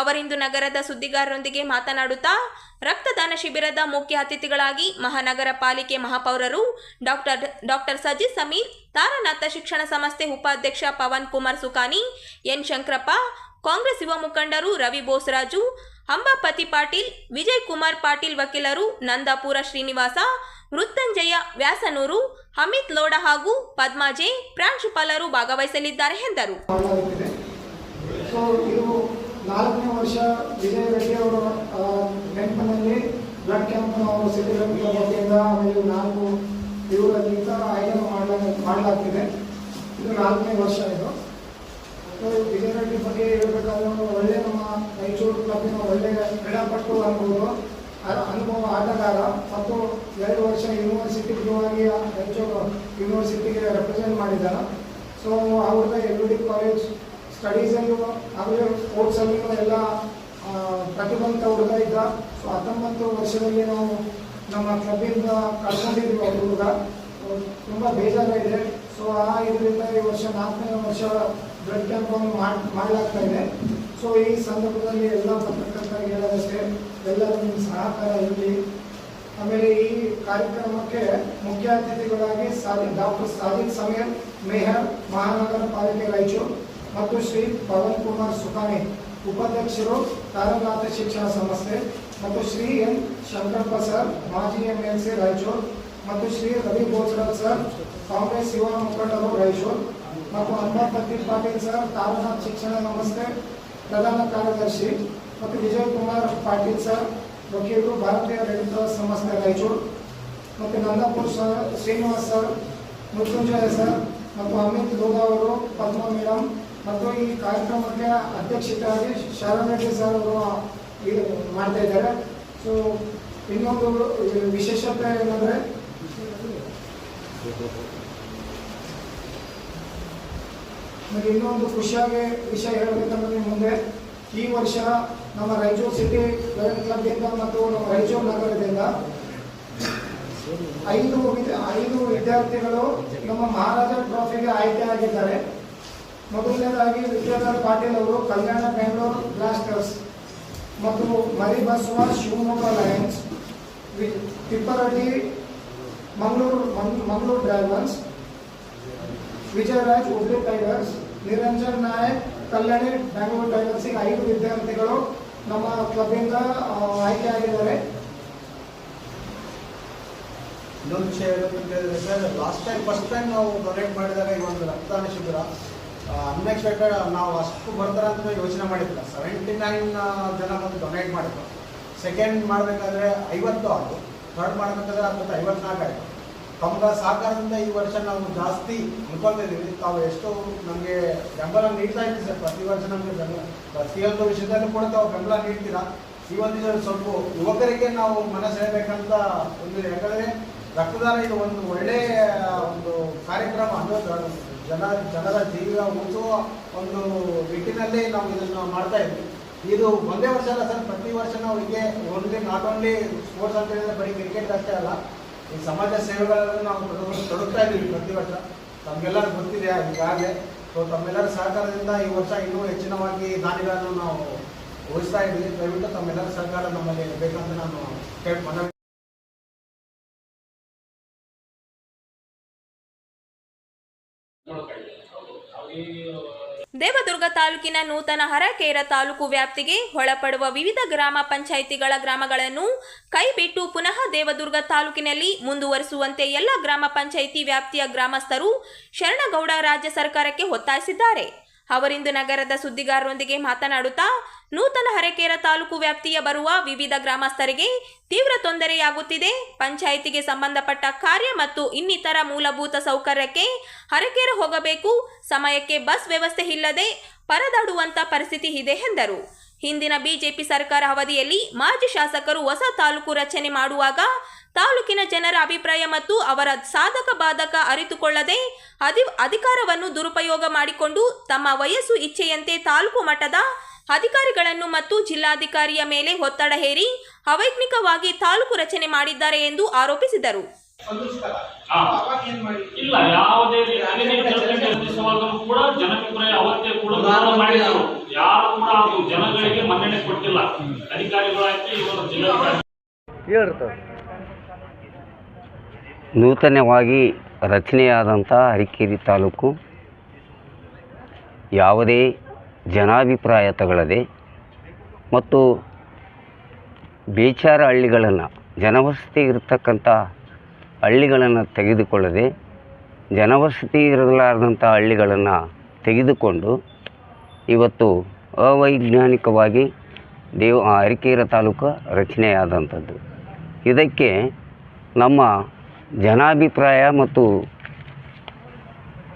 ಅವರಿಂದು ನಗರದ ಸುದ್ದಿಗಾರರೊಂದಿಗೆ ಮಾತನಾಡುತ್ತಾ ರಕ್ತದಾನ ಶಿಬಿರದ ಮುಖ್ಯ ಅತಿಥಿಗಳಾಗಿ ಮಹಾನಗರ ಪಾಲಿಕೆ ಮಹಾಪೌರರು ಡಾಕ್ಟರ್ ಡಾಕ್ಟರ್ ಸಜಿತ್ ಸಮೀರ್, ತಾರನಾಥ ಶಿಕ್ಷಣ ಸಂಸ್ಥೆ ಉಪಾಧ್ಯಕ್ಷ ಪವನ್ ಕುಮಾರ್ ಸುಖಾನಿ ಎನ್ ಶಂಕರಪ್ಪ, ಕಾಂಗ್ರೆಸ್ ಯುವ ಮುಖಂಡರು ರವಿ ಬೋಸರಾಜು, ಅಂಬಾಪತಿ ಪಾಟೀಲ್, ವಿಜಯ್ ಕುಮಾರ್ ಪಾಟೀಲ್ ವಕೀಲರು ನಂದಾಪುರ ಶ್ರೀನಿವಾಸ, ಮೃತ್ಯುಂಜಯ ವ್ಯಾಸನೂರು, ಅಮಿತ್ ಲೋಡ ಹಾಗೂ ಪದ್ಮಾಜೆ ಪ್ರಾಂಶುಪಾಲರು ಭಾಗವಹಿಸಲಿದ್ದಾರೆ ಎಂದರು. ನಾಲ್ಕನೇ ವರ್ಷ ವಿಜಯ ರೆಡ್ಡಿ ಅವರ ನೆನಪಿನಲ್ಲಿ ಬ್ಲಡ್ ಕ್ಯಾಂಪ್ ಅವರು ಕ್ಲಬ್ ವತಿಯಿಂದ ಆಮೇಲೆ ನಾಲ್ಕು ಇವರಲ್ಲಿಂದ ಆಯ್ಕೆ ಮಾಡಲ, ಮಾಡಲಾಗ್ತಿದೆ. ಇದು ನಾಲ್ಕನೇ ವರ್ಷ ಇದು. ವಿಜಯ ರೆಡ್ಡಿ ಬಗ್ಗೆ ಹೇಳ್ಬೇಕಾದ್ರೆ ಒಂದು ಒಳ್ಳೆ ನಮ್ಮ ರಾಯಚೂರು ಕ್ಲಬ್ನ ಒಳ್ಳೆಯ ಕ್ರೀಡಾಪಟು ಅನ್ಬೋದು. ಅನುಭವ, ಆಟಗಾರ. ಮತ್ತು ಎರಡು ವರ್ಷ ಯೂನಿವರ್ಸಿಟಿ ಆಗಿ ರಾಯಚೂರು ಯೂನಿವರ್ಸಿಟಿಗೆ ರೆಪ್ರೆಸೆಂಟ್ ಮಾಡಿದ್ದಾರೆ ಸೊ ಅವ್ರದ್ದು ಎಲ್ ಡಿ ಕಾಲೇಜ್ ಸ್ಟಡೀಸಲ್ಲೂ ಆಮೇಲೆ ಅಲ್ಲಿ ಎಲ್ಲ ಪ್ರತಿಭಂತ ಹುಡುಗ ಇದ್ದ. ಸೊ ಹತ್ತೊಂಬತ್ತು ವರ್ಷದಲ್ಲಿ ನಾವು ನಮ್ಮ ಕ್ಲಬ್ಬಿಂದ ಕಳ್ಕೊಂಡಿದ್ವಿ ಅವ್ರ ಹುಡುಗ. ತುಂಬ ಬೇಜಾರಾಗಿದೆ ಸೊ ಆ ಇದರಿಂದ ಈ ವರ್ಷ ನಾಲ್ಕನೇ ವರ್ಷ ಬ್ಲಡ್ ಕ್ಯಾಂಪನ್ನು ಮಾಡಿ, ಮಾಡಲಾಗ್ತಾ ಇದೆ. ಸೊ ಈ ಸಂದರ್ಭದಲ್ಲಿ ಎಲ್ಲ ಪತ್ರಕರ್ತರಿಗೆ ಹೇಳೋದಷ್ಟೇ ಎಲ್ಲರೂ ನಿಮ್ಮ ಸಹಕಾರ ಇರಲಿ. ಆಮೇಲೆ ಈ ಕಾರ್ಯಕ್ರಮಕ್ಕೆ ಮುಖ್ಯ ಅತಿಥಿಗಳಾಗಿ ಸಾಧಿ ಡಾಕ್ಟರ್ ಸಾದಿಕ್ ಸಮಯ ಮೇಹರ್, ಮಹಾನಗರ ಪಾಲಿಕೆ ರಾಯಚೂರು ಮತ್ತು ಶ್ರೀ ಪವನ್ ಕುಮಾರ್ ಸುಖಾನಿ ಉಪಾಧ್ಯಕ್ಷರು ತಾರನಾಥ ಶಿಕ್ಷಣ ಸಂಸ್ಥೆ ಮತ್ತು ಶ್ರೀ ಎನ್ ಶಂಕರಪ್ಪ ಸರ್ ಮಾಜಿ ಎಂ ಎಲ್ ಸಿ ರಾಯಚೂರು ಮತ್ತು ಶ್ರೀ ರವಿ ಬೋಸ್ರಾಜ್ ಸರ್ ಕಾಂಗ್ರೆಸ್ ಯುವ ಮುಖಂಡರು ರಾಯಚೂರು ಮತ್ತು ಅಂಬಾಪತಿ ಪಾಟೀಲ್ ಸರ್ ತಾರನಾಥ್ ಶಿಕ್ಷಣ ಸಂಸ್ಥೆ ಪ್ರಧಾನ ಕಾರ್ಯದರ್ಶಿ ಮತ್ತು ವಿಜಯ್ ಕುಮಾರ್ ಪಾಟೀಲ್ ಸರ್ ವಕೀಲರು ಭಾರತೀಯ ರೆಡ್ ಕ್ರಾಸ್ ಸಂಸ್ಥೆ ರಾಯಚೂರು ಮತ್ತು Nandapur sir Srinivas sir Mrutyunjaya sir ಮತ್ತು ಅಮಿತ್ ಲೋಧ ಅವರು ಪದ್ಮ ಮೇಡಮ್ ಮತ್ತು ಈ ಕಾರ್ಯಕ್ರಮಕ್ಕೆ ಅಧ್ಯಕ್ಷತೆಯಾಗಿ ರೆಡ್ಡಿ ಸರ್ ಅವರು ಮಾಡ್ತಾ ಇದ್ದಾರೆ. ಸೊ ಇನ್ನೊಂದು ವಿಶೇಷತೆ ಏನಂದರೆ ಮತ್ತೆ ಇನ್ನೊಂದು ಖುಷಿಯಾಗಿ ವಿಷಯ ಹೇಳಬೇಕಂದ್ರೆ ಮುಂದೆ, ಈ ವರ್ಷ ನಮ್ಮ ರಾಯಚೂರು ಸಿಟಿ ಲಯನ್ ಕ್ಲಬ್ದಿಂದ ಮತ್ತು ನಮ್ಮ ರಾಯಚೂರು ನಗರದಿಂದ ಐದು ಐದು ವಿದ್ಯಾರ್ಥಿಗಳು ನಮ್ಮ ಮಹಾರಾಜ ಟ್ರಾಫಿಗೆ ಆಯ್ಕೆ ಆಗಿದ್ದಾರೆ. ಮೊದಲನೇದಾಗಿ ವಿದ್ಯಾಧರ್ ಪಾಟೀಲ್ ಅವರು ಕಲ್ಯಾಣ ಬೆಂಗಳೂರು ಬ್ಲಾಸ್ಟರ್ಸ್ ಮತ್ತು Mari Basava Shivamogga Lions Tipparaddi Mangaluru ಮಂಗ್- Mangaluru dragons, Vijayraj Hubli tigers, Niranjan Nayak, Kalyani Bengaluru tigers ಈಗ ಐದು ವಿದ್ಯಾರ್ಥಿಗಳು ನಮ್ಮ ಕ್ಲಬ್ಬಿಂದ ಆಯ್ಕೆ ಆಯ್ಕೆಯಾಗಿದ್ದಾರೆ ಇನ್ನೊಂದು ವಿಷಯ ಹೇಳಬೇಕಂತ sir last time first time ನಾವು ಡೊನೇಟ್ ಮಾಡಿದಾಗ ಈ ಒಂದು ರಕ್ತದಾನ ಶಿಬಿರ ಅನ್ಎಕ್ಸ್ಪೆಕ್ಟೆಡ್ ನಾವು ಅಷ್ಟು ಬರ್ತಾರೆ ಅಂತ ಯೋಚನೆ ಮಾಡಿದ್ದಿಲ್ಲ ಸೆವೆಂಟಿ ನೈನ್ ಜನ ಬಂದು ಡೊನೇಟ್ ಮಾಡಿದ್ರು. ಸೆಕೆಂಡ್ ಮಾಡಬೇಕಾದ್ರೆ ಐವತ್ತು ಆಯಿತು. ಥರ್ಡ್ ಮಾಡಬೇಕಾದ್ರೆ ಹತ್ತು ಐವತ್ನಾಲ್ಕು ಆಯಿತು. ತಮ್ಮ ಸಹಕಾರದಿಂದ ಈ ವರ್ಷ ನಾವು ಜಾಸ್ತಿ ಅನ್ಕೊಳ್ತಾ ಇದ್ದೀವಿ ತಾವು ಎಷ್ಟು ನಮಗೆ ಬೆಂಬಲ ನೀಡ್ತಾ ಇದ್ದೀವಿ ಸರ್. ಪ್ರತಿ ವರ್ಷ ನಮಗೆ ಬೆಂಬಲ ಪ್ರತಿಯೊಂದು ವಿಷಯದಲ್ಲೂ ಕೂಡ ತಾವು ಬೆಂಬಲ ನೀಡ್ತೀರಾ? ಈ ಒಂದು ಸ್ವಲ್ಪ ಯುವಕರಿಗೆ ನಾವು ಮನಸ್ಸು ಹೇಳಬೇಕಂತ ಒಂದು, ಯಾಕಂದರೆ ರಕ್ತದಾನ ಇದು ಒಂದು ಒಳ್ಳೆಯ ಒಂದು ಕಾರ್ಯಕ್ರಮ ಅಂದರೆ ಜನ, ಜನರ ಜೀವ ಉಳಿಸುವ ಒಂದು ನಿಟ್ಟಿನಲ್ಲಿ ನಾವು ಇದನ್ನು ಮಾಡ್ತಾ ಇದ್ವಿ. ಇದು ಒಂದೇ ವರ್ಷ ಅಲ್ಲ ಸರ್, ಪ್ರತಿ ವರ್ಷ ನಾವು ಹೀಗೆ ಓನ್ಲಿ ನಾಟ್ ಓನ್ಲಿ ಸ್ಪೋರ್ಟ್ಸ್ ಅಂತ ಹೇಳಿದ್ರೆ ಬರೀ ಕ್ರಿಕೆಟ್ ಅಷ್ಟೇ ಅಲ್ಲ, ಈ ಸಮಾಜ ಸೇವೆಗಳನ್ನು ನಾವು ತೊಡಗು- ತೊಡಗ್ತಾ ಇದ್ದೀವಿ ಪ್ರತಿ ವರ್ಷ. ತಮಗೆಲ್ಲರೂ ಗೊತ್ತಿದೆ ಈಗಾಗಲೇ. ಸೊ ತಮ್ಮೆಲ್ಲರ ಸಹಕಾರದಿಂದ ಈ ವರ್ಷ ಇನ್ನೂ ಹೆಚ್ಚಿನವಾಗಿ ದಾನಿಗಳನ್ನು ನಾವು ಉಳಿಸ್ತಾ ಇದ್ದೀವಿ. ದಯವಿಟ್ಟು ತಮ್ಮೆಲ್ಲರ ಸಹಕಾರ ನಮ್ಮಲ್ಲಿ ಬೇಕಂತ ನಾನು ಕೇಳಿ ಮನವಿ ದೇವದುರ್ಗ ತಾಲೂಕಿನ ನೂತನ ಹರಕೇರ ತಾಲೂಕು ವ್ಯಾಪ್ತಿಗೆ ಒಳಪಡುವ ವಿವಿಧ ಗ್ರಾಮ ಪಂಚಾಯಿತಿಗಳ ಗ್ರಾಮಗಳನ್ನು ಕೈಬಿಟ್ಟು ಪುನಃ ದೇವದುರ್ಗ ತಾಲೂಕಿನಲ್ಲಿ ಮುಂದುವರಿಸುವಂತೆ ಎಲ್ಲ ಗ್ರಾಮ ಪಂಚಾಯಿತಿ ವ್ಯಾಪ್ತಿಯ ಗ್ರಾಮಸ್ಥರು ಶರಣಗೌಡ ರಾಜ್ಯ ಸರ್ಕಾರಕ್ಕೆ ಒತ್ತಾಯಿಸಿದ್ದಾರೆ. ಅವರಿಂದು ನಗರದ ಸುದ್ದಿಗಾರರೊಂದಿಗೆ ಮಾತನಾಡುತ್ತಾ ನೂತನ ಹರಕೇರ ತಾಲೂಕು ವ್ಯಾಪ್ತಿಯ ಬರುವ ವಿವಿಧ ಗ್ರಾಮಸ್ಥರಿಗೆ ತೀವ್ರ ತೊಂದರೆಯಾಗುತ್ತಿದೆ. ಪಂಚಾಯಿತಿಗೆ ಸಂಬಂಧಪಟ್ಟ ಕಾರ್ಯ ಮತ್ತು ಇನ್ನಿತರ ಮೂಲಭೂತ ಸೌಕರ್ಯಕ್ಕೆ ಹರಕೇರ ಹೋಗಬೇಕು. ಸಮಯಕ್ಕೆ ಬಸ್ ವ್ಯವಸ್ಥೆ ಇಲ್ಲದೆ ಪರದಾಡುವಂತ ಪರಿಸ್ಥಿತಿ ಇದೆ ಎಂದರು. ಹಿಂದಿನ ಬಿಜೆಪಿ ಸರ್ಕಾರ ಅವಧಿಯಲ್ಲಿ ಮಾಜಿ ಶಾಸಕರು ಹೊಸ ತಾಲೂಕು ರಚನೆ ಮಾಡುವಾಗ ತಾಲೂಕಿನ ಜನರ ಅಭಿಪ್ರಾಯ ಮತ್ತು ಅವರ ಸಾಧಕ ಬಾಧಕ ಅರಿತುಕೊಳ್ಳದೆ ಅಧಿ, ಅಧಿಕಾರವನ್ನು ದುರುಪಯೋಗ ಮಾಡಿಕೊಂಡು ತಮ್ಮ ವಯಸ್ಸು ಇಚ್ಛೆಯಂತೆ ತಾಲೂಕು ಮಟ್ಟದ ಅಧಿಕಾರಿಗಳನ್ನು ಮತ್ತು ಜಿಲ್ಲಾಧಿಕಾರಿಯ ಮೇಲೆ ಒತ್ತಡ ಹೇರಿ ಅವೈಜ್ಞಿಕವಾಗಿ ತಾಲೂಕು ರಚನೆ ಮಾಡಿದ್ದಾರೆ ಎಂದು ಆರೋಪಿಸಿದರು. ಇಲ್ಲ ಯಾವುದೇ ರೀತಿಯಲ್ಲಿ ನೀವು ಚರ್ಚೆ ನಡೆಸುವಾಗಲೂ ಕೂಡ ಜನಾಭಿಪ್ರಾಯ ಅವತ್ತೇ ಕೂಡ ವಿರೋಧ ಯಾರು ಕೂಡ ಅದು ಜನಗಳಿಗೆ ಮನ್ನಣೆ ಕೊಟ್ಟಿಲ್ಲ. ಅಧಿಕಾರಿಗಳಾಯ್ತು ಇವರು ಜಿಲ್ಲಾಧಿಕಾರಿ ನೂತನವಾಗಿ ರಚನೆಯಾದಂಥ ಅರಿಕೇರಿ ತಾಲೂಕು ಯಾವುದೇ ಜನಾಭಿಪ್ರಾಯ ತಗೊಳ್ಳದೆ ಮತ್ತು ಬೇಚಾರ ಹಳ್ಳಿಗಳನ್ನು, ಜನವಸತಿ ಇರತಕ್ಕಂಥ ಹಳ್ಳಿಗಳನ್ನು ತೆಗೆದುಕೊಳ್ಳದೆ ಜನವಸತಿ ಇರಲಾರದಂಥ ಹಳ್ಳಿಗಳನ್ನು ತೆಗೆದುಕೊಂಡು ಇವತ್ತು ಅವೈಜ್ಞಾನಿಕವಾಗಿ ದೇವ ಅರಿಕೇರ ತಾಲೂಕು ರಚನೆಯಾದಂಥದ್ದು. ಇದಕ್ಕೆ ನಮ್ಮ ಜನಾಭಿಪ್ರಾಯ ಮತ್ತು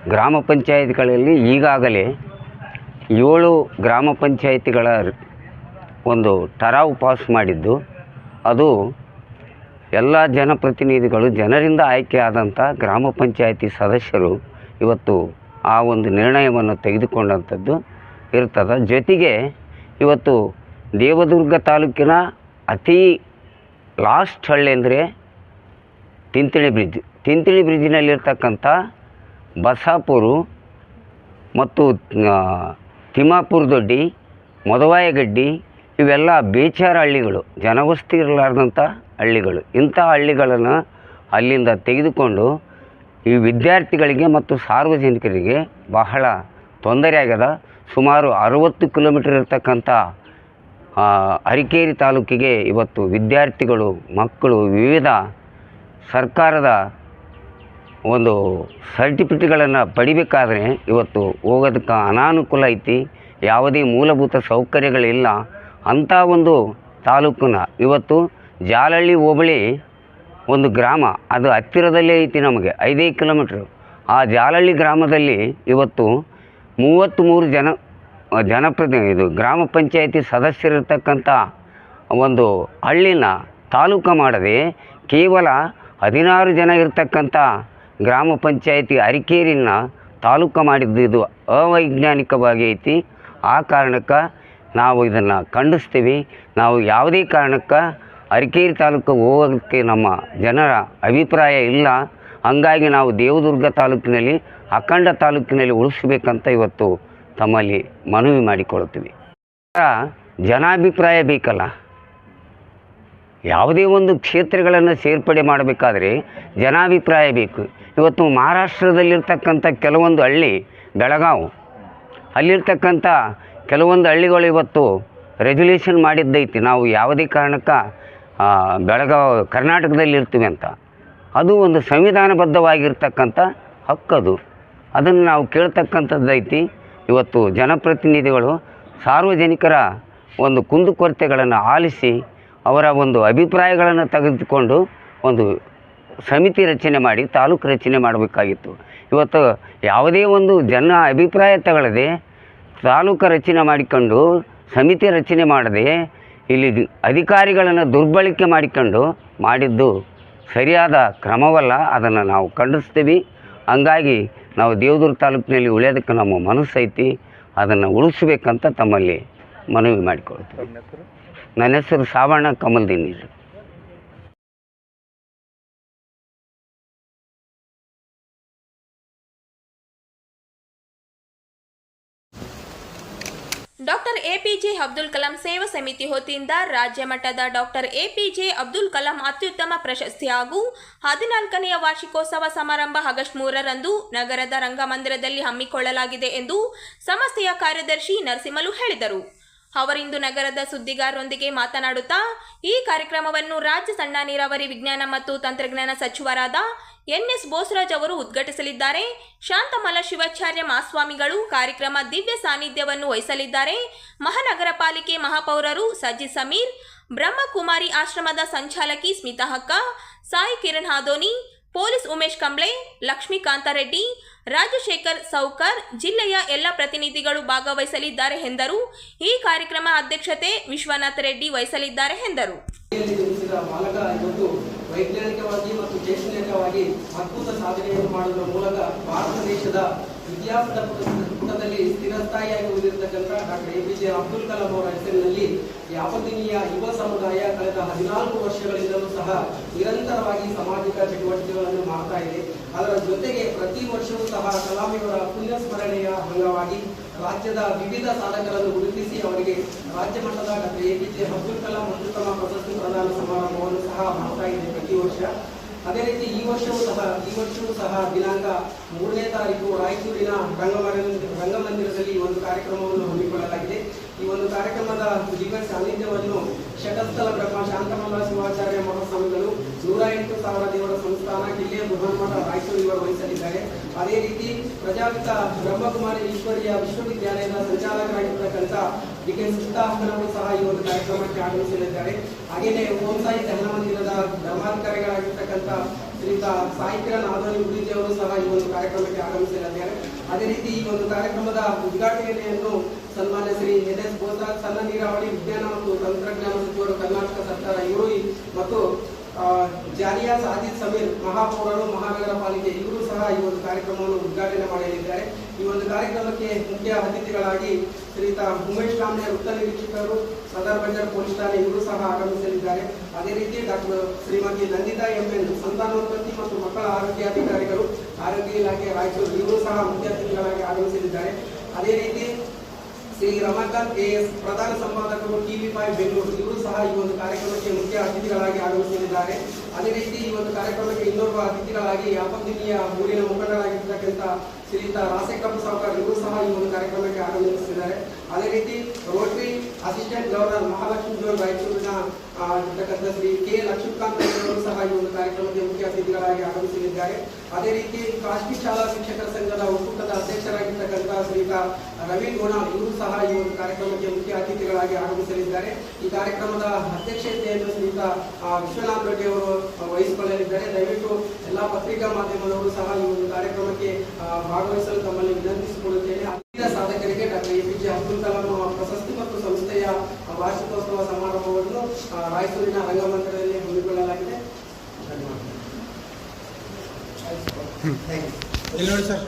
ಗ್ರಾಮ ಪಂಚಾಯತ್ಗಳಲ್ಲಿ ಈಗಾಗಲೇ ಏಳು ಗ್ರಾಮ ಪಂಚಾಯಿತಿಗಳ ಒಂದು ಠರಾವು ಪಾಸ್ ಮಾಡಿದ್ದು, ಅದು ಎಲ್ಲ ಜನಪ್ರತಿನಿಧಿಗಳು ಜನರಿಂದ ಆಯ್ಕೆಯಾದಂಥ ಗ್ರಾಮ ಪಂಚಾಯಿತಿ ಸದಸ್ಯರು ಇವತ್ತು ಆ ಒಂದು ನಿರ್ಣಯವನ್ನು ತೆಗೆದುಕೊಂಡಂಥದ್ದು ಇರ್ತದೆ. ಜೊತೆಗೆ ಇವತ್ತು ದೇವದುರ್ಗ ತಾಲೂಕಿನ ಅತಿ ಲಾಸ್ಟ್ ಹಳ್ಳಿ ಅಂದರೆ ತಿಂತಿಳಿ ಬ್ರಿಡ್ಜ್. ತಿಂತಿಳಿ ಬ್ರಿಡ್ಜಿನಲ್ಲಿರ್ತಕ್ಕಂಥ ಬಸಾಪುರು ಮತ್ತು ತಿಮ್ಮಾಪುರ ದೊಡ್ಡಿ, ಮೊದವಾಯಗಡ್ಡಿ, ಇವೆಲ್ಲ ಬೇಚಾರ ಹಳ್ಳಿಗಳು. ಜನವಸತಿ ಇರಲಾರ್ದಂಥ ಹಳ್ಳಿಗಳು. ಇಂಥ ಹಳ್ಳಿಗಳನ್ನು ಅಲ್ಲಿಂದ ತೆಗೆದುಕೊಂಡು ಈ ವಿದ್ಯಾರ್ಥಿಗಳಿಗೆ ಮತ್ತು ಸಾರ್ವಜನಿಕರಿಗೆ ಬಹಳ ತೊಂದರೆ ಆಗ್ಯದ. ಸುಮಾರು ಅರುವತ್ತು ಕಿಲೋಮೀಟರ್ ಇರತಕ್ಕಂಥ ಅರಿಕೇರಿ ತಾಲೂಕಿಗೆ ಇವತ್ತು ವಿದ್ಯಾರ್ಥಿಗಳು, ಮಕ್ಕಳು ವಿವಿಧ ಸರ್ಕಾರದ ಒಂದು ಸರ್ಟಿಫಿಕೇಟ್ಗಳನ್ನು ಪಡಿಬೇಕಾದ್ರೆ ಇವತ್ತು ಹೋಗೋದಕ್ಕೆ ಅನಾನುಕೂಲ ಐತಿ. ಯಾವುದೇ ಮೂಲಭೂತ ಸೌಕರ್ಯಗಳಿಲ್ಲ. ಅಂಥ ಒಂದು ತಾಲೂಕನ್ನ ಇವತ್ತು ಜಾಲಹಳ್ಳಿ ಹೋಬಳಿ ಒಂದು ಗ್ರಾಮ, ಅದು ಹತ್ತಿರದಲ್ಲೇ ಐತಿ ನಮಗೆ ಐದೈದು ಕಿಲೋಮೀಟ್ರ್. ಆ ಜಾಲಹಳ್ಳಿ ಗ್ರಾಮದಲ್ಲಿ ಇವತ್ತು ಮೂವತ್ತ್ಮೂರು ಜನ ಜನಪ್ರತಿನಿಧಿ ಇದು ಗ್ರಾಮ ಪಂಚಾಯತಿ ಸದಸ್ಯರಿರ್ತಕ್ಕಂಥ ಒಂದು ಹಳ್ಳಿನ ತಾಲೂಕು ಮಾಡದೆ ಕೇವಲ ಹದಿನಾರು ಜನ ಇರ್ತಕ್ಕಂಥ ಗ್ರಾಮ ಪಂಚಾಯಿತಿ ಅರಿಕೇರಿನ ತಾಲೂಕು ಮಾಡಿದ್ದು ಇದು ಅವೈಜ್ಞಾನಿಕವಾಗಿ ಐತಿ. ಆ ಕಾರಣಕ್ಕೆ ನಾವು ಇದನ್ನು ಖಂಡಿಸ್ತೀವಿ. ನಾವು ಯಾವುದೇ ಕಾರಣಕ್ಕೆ ಅರಿಕೇರಿ ತಾಲೂಕು ಹೋಗೋದಕ್ಕೆ ನಮ್ಮ ಜನರ ಅಭಿಪ್ರಾಯ ಇಲ್ಲ. ಹಂಗಾಗಿ ನಾವು ದೇವದುರ್ಗ ತಾಲೂಕಿನಲ್ಲಿ, ಅಖಂಡ ತಾಲೂಕಿನಲ್ಲಿ ಉಳಿಸ್ಬೇಕಂತ ಇವತ್ತು ತಮ್ಮಲ್ಲಿ ಮನವಿ ಮಾಡಿಕೊಳ್ಳುತ್ತೀವಿ. ಜನಾಭಿಪ್ರಾಯ ಬೇಕಲ್ಲ? ಯಾವುದೇ ಒಂದು ಕ್ಷೇತ್ರಗಳನ್ನು ಸೇರ್ಪಡೆ ಮಾಡಬೇಕಾದ್ರೆ ಜನಾಭಿಪ್ರಾಯ ಬೇಕು. ಇವತ್ತು ಮಹಾರಾಷ್ಟ್ರದಲ್ಲಿರ್ತಕ್ಕಂಥ ಕೆಲವೊಂದು ಹಳ್ಳಿ, ಬೆಳಗಾವು, ಅಲ್ಲಿರ್ತಕ್ಕಂಥ ಕೆಲವೊಂದು ಹಳ್ಳಿಗಳು ಇವತ್ತು ರೆಜುಲ್ಯೂಷನ್ ಮಾಡಿದ್ದೈತಿ. ನಾವು ಯಾವುದೇ ಕಾರಣಕ್ಕೆ ಬೆಳಗಾವ್ ಕರ್ನಾಟಕದಲ್ಲಿ ಇರ್ತೀವಿ ಅಂತ. ಅದು ಒಂದು ಸಂವಿಧಾನಬದ್ಧವಾಗಿರ್ತಕ್ಕಂಥ ಹಕ್ಕದು ಅದನ್ನು ನಾವು ಕೇಳ್ತಕ್ಕಂಥದ್ದೈತಿ. ಇವತ್ತು ಜನಪ್ರತಿನಿಧಿಗಳು ಸಾರ್ವಜನಿಕರ ಒಂದು ಕುಂದುಕೊರತೆಗಳನ್ನು ಆಲಿಸಿ ಅವರ ಒಂದು ಅಭಿಪ್ರಾಯಗಳನ್ನು ತೆಗೆದುಕೊಂಡು ಒಂದು ಸಮಿತಿ ರಚನೆ ಮಾಡಿ ತಾಲೂಕು ರಚನೆ ಮಾಡಬೇಕಾಗಿತ್ತು. ಇವತ್ತು ಯಾವುದೇ ಒಂದು ಜನ ಅಭಿಪ್ರಾಯ ತಗೊಳ್ಳದೆ ತಾಲೂಕು ರಚನೆ ಮಾಡಿಕೊಂಡು ಸಮಿತಿ ರಚನೆ ಮಾಡದೆ ಇಲ್ಲಿ ಅಧಿಕಾರಿಗಳನ್ನು ದುರ್ಬಳಕೆ ಮಾಡಿಕೊಂಡು ಮಾಡಿದ್ದು ಸರಿಯಾದ ಕ್ರಮವಲ್ಲ ಅದನ್ನು ನಾವು ಖಂಡಿಸ್ತೀವಿ. ಹಂಗಾಗಿ ನಾವು ದೇವದುರ್ಗ ತಾಲೂಕಿನಲ್ಲಿ ಉಳಿಯೋದಕ್ಕೆ ನಮ್ಮ ಮನಸ್ಸೈತಿ ಅದನ್ನು ಉಳಿಸ್ಬೇಕಂತ ತಮ್ಮಲ್ಲಿ ಮನವಿ ಮಾಡಿಕೊಳ್ತೀವಿ. ನನ್ನ ಹೆಸರು ಸಾವಣ್ಣ ಕಮಲ್ದಿನಿ ಎಪಿಜೆ ಅಬ್ದುಲ್ ಕಲಾಂ ಸೇವಾ ಸಮಿತಿ ವತಿಯಿಂದ ರಾಜ್ಯ ಮಟ್ಟದ ಡಾಕ್ಟರ್ ಎಪಿಜೆ ಅಬ್ದುಲ್ ಕಲಾಂ ಅತ್ಯುತ್ತಮ ಪ್ರಶಸ್ತಿ ಹಾಗೂ ಹದಿನಾಲ್ಕನೆಯ ವಾರ್ಷಿಕೋತ್ಸವ ಸಮಾರಂಭ ಆಗಸ್ಟ್ ಮೂರರಂದು ನಗರದ ರಂಗಮಂದಿರದಲ್ಲಿ ಹಮ್ಮಿಕೊಳ್ಳಲಾಗಿದೆ ಎಂದು ಸಂಸ್ಥೆಯ ಕಾರ್ಯದರ್ಶಿ ನರಸಿಂಹಲು ಹೇಳಿದರು. ಅವರಿಂದು ನಗರದ ಸುದ್ದಿಗಾರರೊಂದಿಗೆ ಮಾತನಾಡುತ್ತಾ, ಈ ಕಾರ್ಯಕ್ರಮವನ್ನು ರಾಜ್ಯ ಸಣ್ಣ ನೀರಾವರಿ ವಿಜ್ಞಾನ ಮತ್ತು ತಂತ್ರಜ್ಞಾನ ಸಚಿವರಾದ ಎನ್ಎಸ್ ಬೋಸರಾಜ್ ಅವರು ಉದ್ಘಾಟಿಸಲಿದ್ದಾರೆ. ಶಾಂತಮಲ ಶಿವಾಚಾರ್ಯ ಮಹಾಸ್ವಾಮಿಗಳು ಕಾರ್ಯಕ್ರಮ ದಿವ್ಯ ಸಾನ್ನಿಧ್ಯವನ್ನು ವಹಿಸಲಿದ್ದಾರೆ. ಮಹಾನಗರ ಪಾಲಿಕೆ ಮಹಾಪೌರರು ಸಜ್ಜಿ ಸಮೀರ್, ಬ್ರಹ್ಮಕುಮಾರಿ ಆಶ್ರಮದ ಸಂಚಾಲಕಿ ಸ್ಮಿತಾ ಹಕ್ಕ ಸಾಯಿ ಕಿರಣ್ ಹಾದೋನಿ ಪೊಲೀಸ್ ಉಮೇಶ್ ಕಂಬ್ಳೆ, ಲಕ್ಷ್ಮೀಕಾಂತ ರೆಡ್ಡಿ, ರಾಜಶೇಖರ್ ಸೌಕರ್, ಜಿಲ್ಲೆಯ ಎಲ್ಲ ಪ್ರತಿನಿಧಿಗಳು ಭಾಗವಹಿಸಲಿದ್ದಾರೆ ಎಂದರು. ಈ ಕಾರ್ಯಕ್ರಮ ಅಧ್ಯಕ್ಷತೆ ವಿಶ್ವನಾಥ ರೆಡ್ಡಿ ವಹಿಸಲಿದ್ದಾರೆ ಎಂದರು. ವೈಜ್ಞಾನಿಕವಾಗಿ ಮತ್ತು ಶೈಕ್ಷಣಿಕವಾಗಿ ಅದ್ಭುತ ಸಾಧನೆಯನ್ನು ಮಾಡುವುದರ ಮೂಲಕ ಭಾರತ ದೇಶದ ಇತಿಹಾಸದ ಪುಟದಲ್ಲಿ ಸ್ಥಿರಸ್ಥಾಯಿಯಾಗಿ ಉಳಿದಿರತಕ್ಕಂಥ doctor A P J Abdul Kalam ಅವರ ಹೆಸರಿನಲ್ಲಿ ಯಾವತ್ತಿನಿಯ ಯುವ ಸಮುದಾಯ ಕಳೆದ ಹದಿನಾಲ್ಕು ವರ್ಷಗಳಿಂದಲೂ ಸಹ ನಿರಂತರವಾಗಿ ಸಾಮಾಜಿಕ ಚಟುವಟಿಕೆಗಳನ್ನು ಮಾಡ್ತಾ ಇದೆ. ಅದರ ಜೊತೆಗೆ ಪ್ರತಿ ವರ್ಷವೂ ಸಹ ಕಲಾಮಿಯವರ ಪುಣ್ಯ ಸ್ಮರಣೆಯ ಅಂಗವಾಗಿ ರಾಜ್ಯದ ವಿವಿಧ ಸಾಧಕರನ್ನು ಗುರುತಿಸಿ ಅವರಿಗೆ ರಾಜ್ಯ ಮಟ್ಟದ doctor A P J Abdul Kalam ಅತ್ಯುತ್ತಮ ಪ್ರಶಸ್ತಿ ಪ್ರದಾನ ಸಮಾರಂಭವನ್ನು ಸಹ ಮಾಡ್ತಾ ಇದೆ ಪ್ರತಿ ವರ್ಷ. ಅದೇ ರೀತಿ ಈ ವರ್ಷವೂ ಸಹ, ಈ ವರ್ಷವೂ ಸಹ ದಿನಾಂಕ ಮೂರನೇ ತಾರೀಕು ರಾಯಚೂರಿನ ರಂಗಮರ ರಂಗಮಂದಿರದಲ್ಲಿ ಈ ಒಂದು ಕಾರ್ಯಕ್ರಮವನ್ನು ಹಮ್ಮಿಕೊಳ್ಳಲಾಗಿದೆ. ಈ ಒಂದು ಕಾರ್ಯಕ್ರಮದ ದಿವ್ಯ ಸಾನ್ನಿಧ್ಯವನ್ನು ಶಟಸ್ಥಲ ಬ್ರಹ್ಮ ಶಾಂತಮಲ್ಲ ಶಿವಾಚಾರ್ಯ ಮಹಾಸ್ವಾಮಿಗಳು, ನೂರ ಎಂಟು ಸಾವಿರ ದೇವರ ಸಂಸ್ಥಾನ ಕಿಲ್ಲೆಯ ಬೃಹನ್ಮಠ ರಾಯಚೂರು ಇವರು ವಹಿಸಲಿದ್ದಾರೆ. ಅದೇ ರೀತಿ ಪ್ರಜಾಪಿತ ಬ್ರಹ್ಮಕುಮಾರಿ ಈಶ್ವರಿಯ ವಿಶ್ವವಿದ್ಯಾಲಯದ ಸಂಚಾಲಕರಾಗಿರ್ತಕ್ಕಂಥ ಡಿ ಕೆ ಸಹ ಈ ಒಂದು ಕಾರ್ಯಕ್ರಮಕ್ಕೆ ಆಗಮಿಸಲಿದ್ದಾರೆ. ಹಾಗೆಯೇ ಓಂ ಸಾಯಿ ಧ್ಯಾನ ಮಂದಿರದ ಧರ್ಮಾಧಿಕಾರಿಗಳಾಗಿರ್ತಕ್ಕಂಥ ಶ್ರೀಯುತ ಕಿರಣ್ ಆದೋನಿ ಗುರೂಜಿ ಸಹ ಈ ಒಂದು ಕಾರ್ಯಕ್ರಮಕ್ಕೆ ಆಗಮಿಸಲಿದ್ದಾರೆ. ಅದೇ ರೀತಿ ಈ ಒಂದು ಕಾರ್ಯಕ್ರಮದ ಉದ್ಘಾಟನೆಯನ್ನು ಸನ್ಮಾನ್ಯ ಶ್ರೀ ಎನ್ ಎಸ್ ಬೋಸರಾಜ್ ಸಣ್ಣ ನೀರಾವರಿ ವಿಜ್ಞಾನ ಮತ್ತು ತಂತ್ರಜ್ಞಾನ ಸಚಿವರು ಕರ್ನಾಟಕ ಸರ್ಕಾರ, ಇವರು ಮತ್ತು ಜಾಲಿಯಾ ಸಾಜಿದ್ ಸಮೀರ್ ಮಹಾಪೌರರು ಮಹಾನಗರ ಪಾಲಿಕೆ ಇವರು ಸಹ ಈ ಒಂದು ಕಾರ್ಯಕ್ರಮವನ್ನು ಉದ್ಘಾಟನೆ ಮಾಡಲಿದ್ದಾರೆ. ಈ ಒಂದು ಕಾರ್ಯಕ್ರಮಕ್ಕೆ ಮುಖ್ಯ ಅತಿಥಿಗಳಾಗಿ ಶ್ರೀಯುತ ಉಮೇಶ್ ಕಾಮ್ನೆ, ವೃತ್ತ ನಿರೀಕ್ಷಕರು ಸದರ್ ಬಂಜಾರ್ ಪೊಲೀಸ್ ಠಾಣೆ, ಇವರು ಸಹ ಆಗಮಿಸಲಿದ್ದಾರೆ. ಅದೇ ರೀತಿ ಡಾಕ್ಟರ್ ಶ್ರೀಮತಿ ನಂದಿತಾ ಎಂಎನ್ ಸಂತಾನೋತ್ಪತ್ತಿ ಮತ್ತು ಮಕ್ಕಳ ಆರೋಗ್ಯಾಧಿಕಾರಿಗಳು ಆರೋಗ್ಯ ಇಲಾಖೆ ರಾಯಚೂರು, ಇವರು ಸಹ ಮುಖ್ಯ ಅತಿಥಿಗಳಾಗಿ ಆಗಮಿಸಲಿದ್ದಾರೆ. ಅದೇ ರೀತಿ ಶ್ರೀ ರಮಾಕಾಂತ್ ಎಸ್ ಪ್ರಧಾನ ಸಂಪಾದಕರು ಟಿವಿ ಫೈವ್ ಬೆಂಗಳೂರು. ಇವರು ಸಹ ಈ ಒಂದು ಕಾರ್ಯಕ್ರಮಕ್ಕೆ ಮುಖ್ಯ ಅತಿಥಿಗಳಾಗಿ ಆಗಮಿಸಲಿದ್ದಾರೆ ಅದೇ ರೀತಿ ಈ ಒಂದು ಕಾರ್ಯಕ್ರಮಕ್ಕೆ ಇನ್ನೊಬ್ಬ ಅತಿಥಿಗಳಾಗಿ ಯಾಪಂದಿನಿಯ ಊರಿನ ಮುಖಂಡರಾಗಿರ್ತಕ್ಕಂಥ ಶ್ರೀಯುತ ರಾಸೇಕಪ್ಪ ಸಾವ್ಕರ್ ಇವರು ಸಹ ಈ ಒಂದು ಕಾರ್ಯಕ್ರಮಕ್ಕೆ ಆಗಮಿಸಿದ್ದಾರೆ ಅದೇ ರೀತಿ ರೋಟರಿ ಅಸಿಸ್ಟೆಂಟ್ ಗವರ್ನರ್ ಮಹಾಲಕ್ಷ್ಮಿ ರಾಯಚೂರಿನ ಇರ್ತಕ್ಕಂಥ ಶ್ರೀ ಕೆ ಲಕ್ಷ್ಮೀಕಾಂತ್ ಅವರು ಸಹ ಈ ಒಂದು ಕಾರ್ಯಕ್ರಮಕ್ಕೆ ಮುಖ್ಯ ಅತಿಥಿಗಳಾಗಿ ಆಗಮಿಸಲಿದ್ದಾರೆ. ಅದೇ ರೀತಿ ಖಾಸಗಿ ಶಾಲಾ ಶಿಕ್ಷಕರ ಸಂಘದ ಒಕ್ಕೂಟದ ಅಧ್ಯಕ್ಷರಾಗಿರ್ತಕ್ಕಂಥ ಶ್ರೀಯುತ ರವಿ ಗೋಣಾಲ್ ಇವರು ಸಹ ಈ ಒಂದು ಕಾರ್ಯಕ್ರಮಕ್ಕೆ ಮುಖ್ಯ ಅತಿಥಿಗಳಾಗಿ ಆಗಮಿಸಲಿದ್ದಾರೆ. ಈ ಕಾರ್ಯಕ್ರಮದ ಅಧ್ಯಕ್ಷತೆಯನ್ನು ಆ, ವಿಶ್ವನಾಥ್ ರೆಡ್ಡಿ ಅವರು ವಹಿಸಿಕೊಳ್ಳಲಿದ್ದಾರೆ. ದಯವಿಟ್ಟು ಎಲ್ಲ ಪತ್ರಿಕಾ ಮಾಧ್ಯಮದವರು ಸಹ ಈ ಒಂದು ಕಾರ್ಯಕ್ರಮಕ್ಕೆ ಭಾಗವಹಿಸಲು ತಮ್ಮಲ್ಲಿ ವಿನಂತಿಸಿಕೊಳ್ಳುತ್ತೇನೆ. ಸಾಧಕರಿಗೆ doctor A P J Abdul Kalam ಪ್ರಶಸ್ತಿ ಮತ್ತು ಸಂಸ್ಥೆಯ ವಾರ್ಷಿಕೋತ್ಸವ ಸಮಾರಂಭವನ್ನು ಆ, ರಾಯಚೂರಿನ ರಂಗಮಂದಿರದಲ್ಲಿ ಹಮ್ಮಿಕೊಳ್ಳಲಾಗಿದೆ ಧನ್ಯವಾದಗಳು ಎಲ್ಲಿ ನೋಡಿ ಸರ್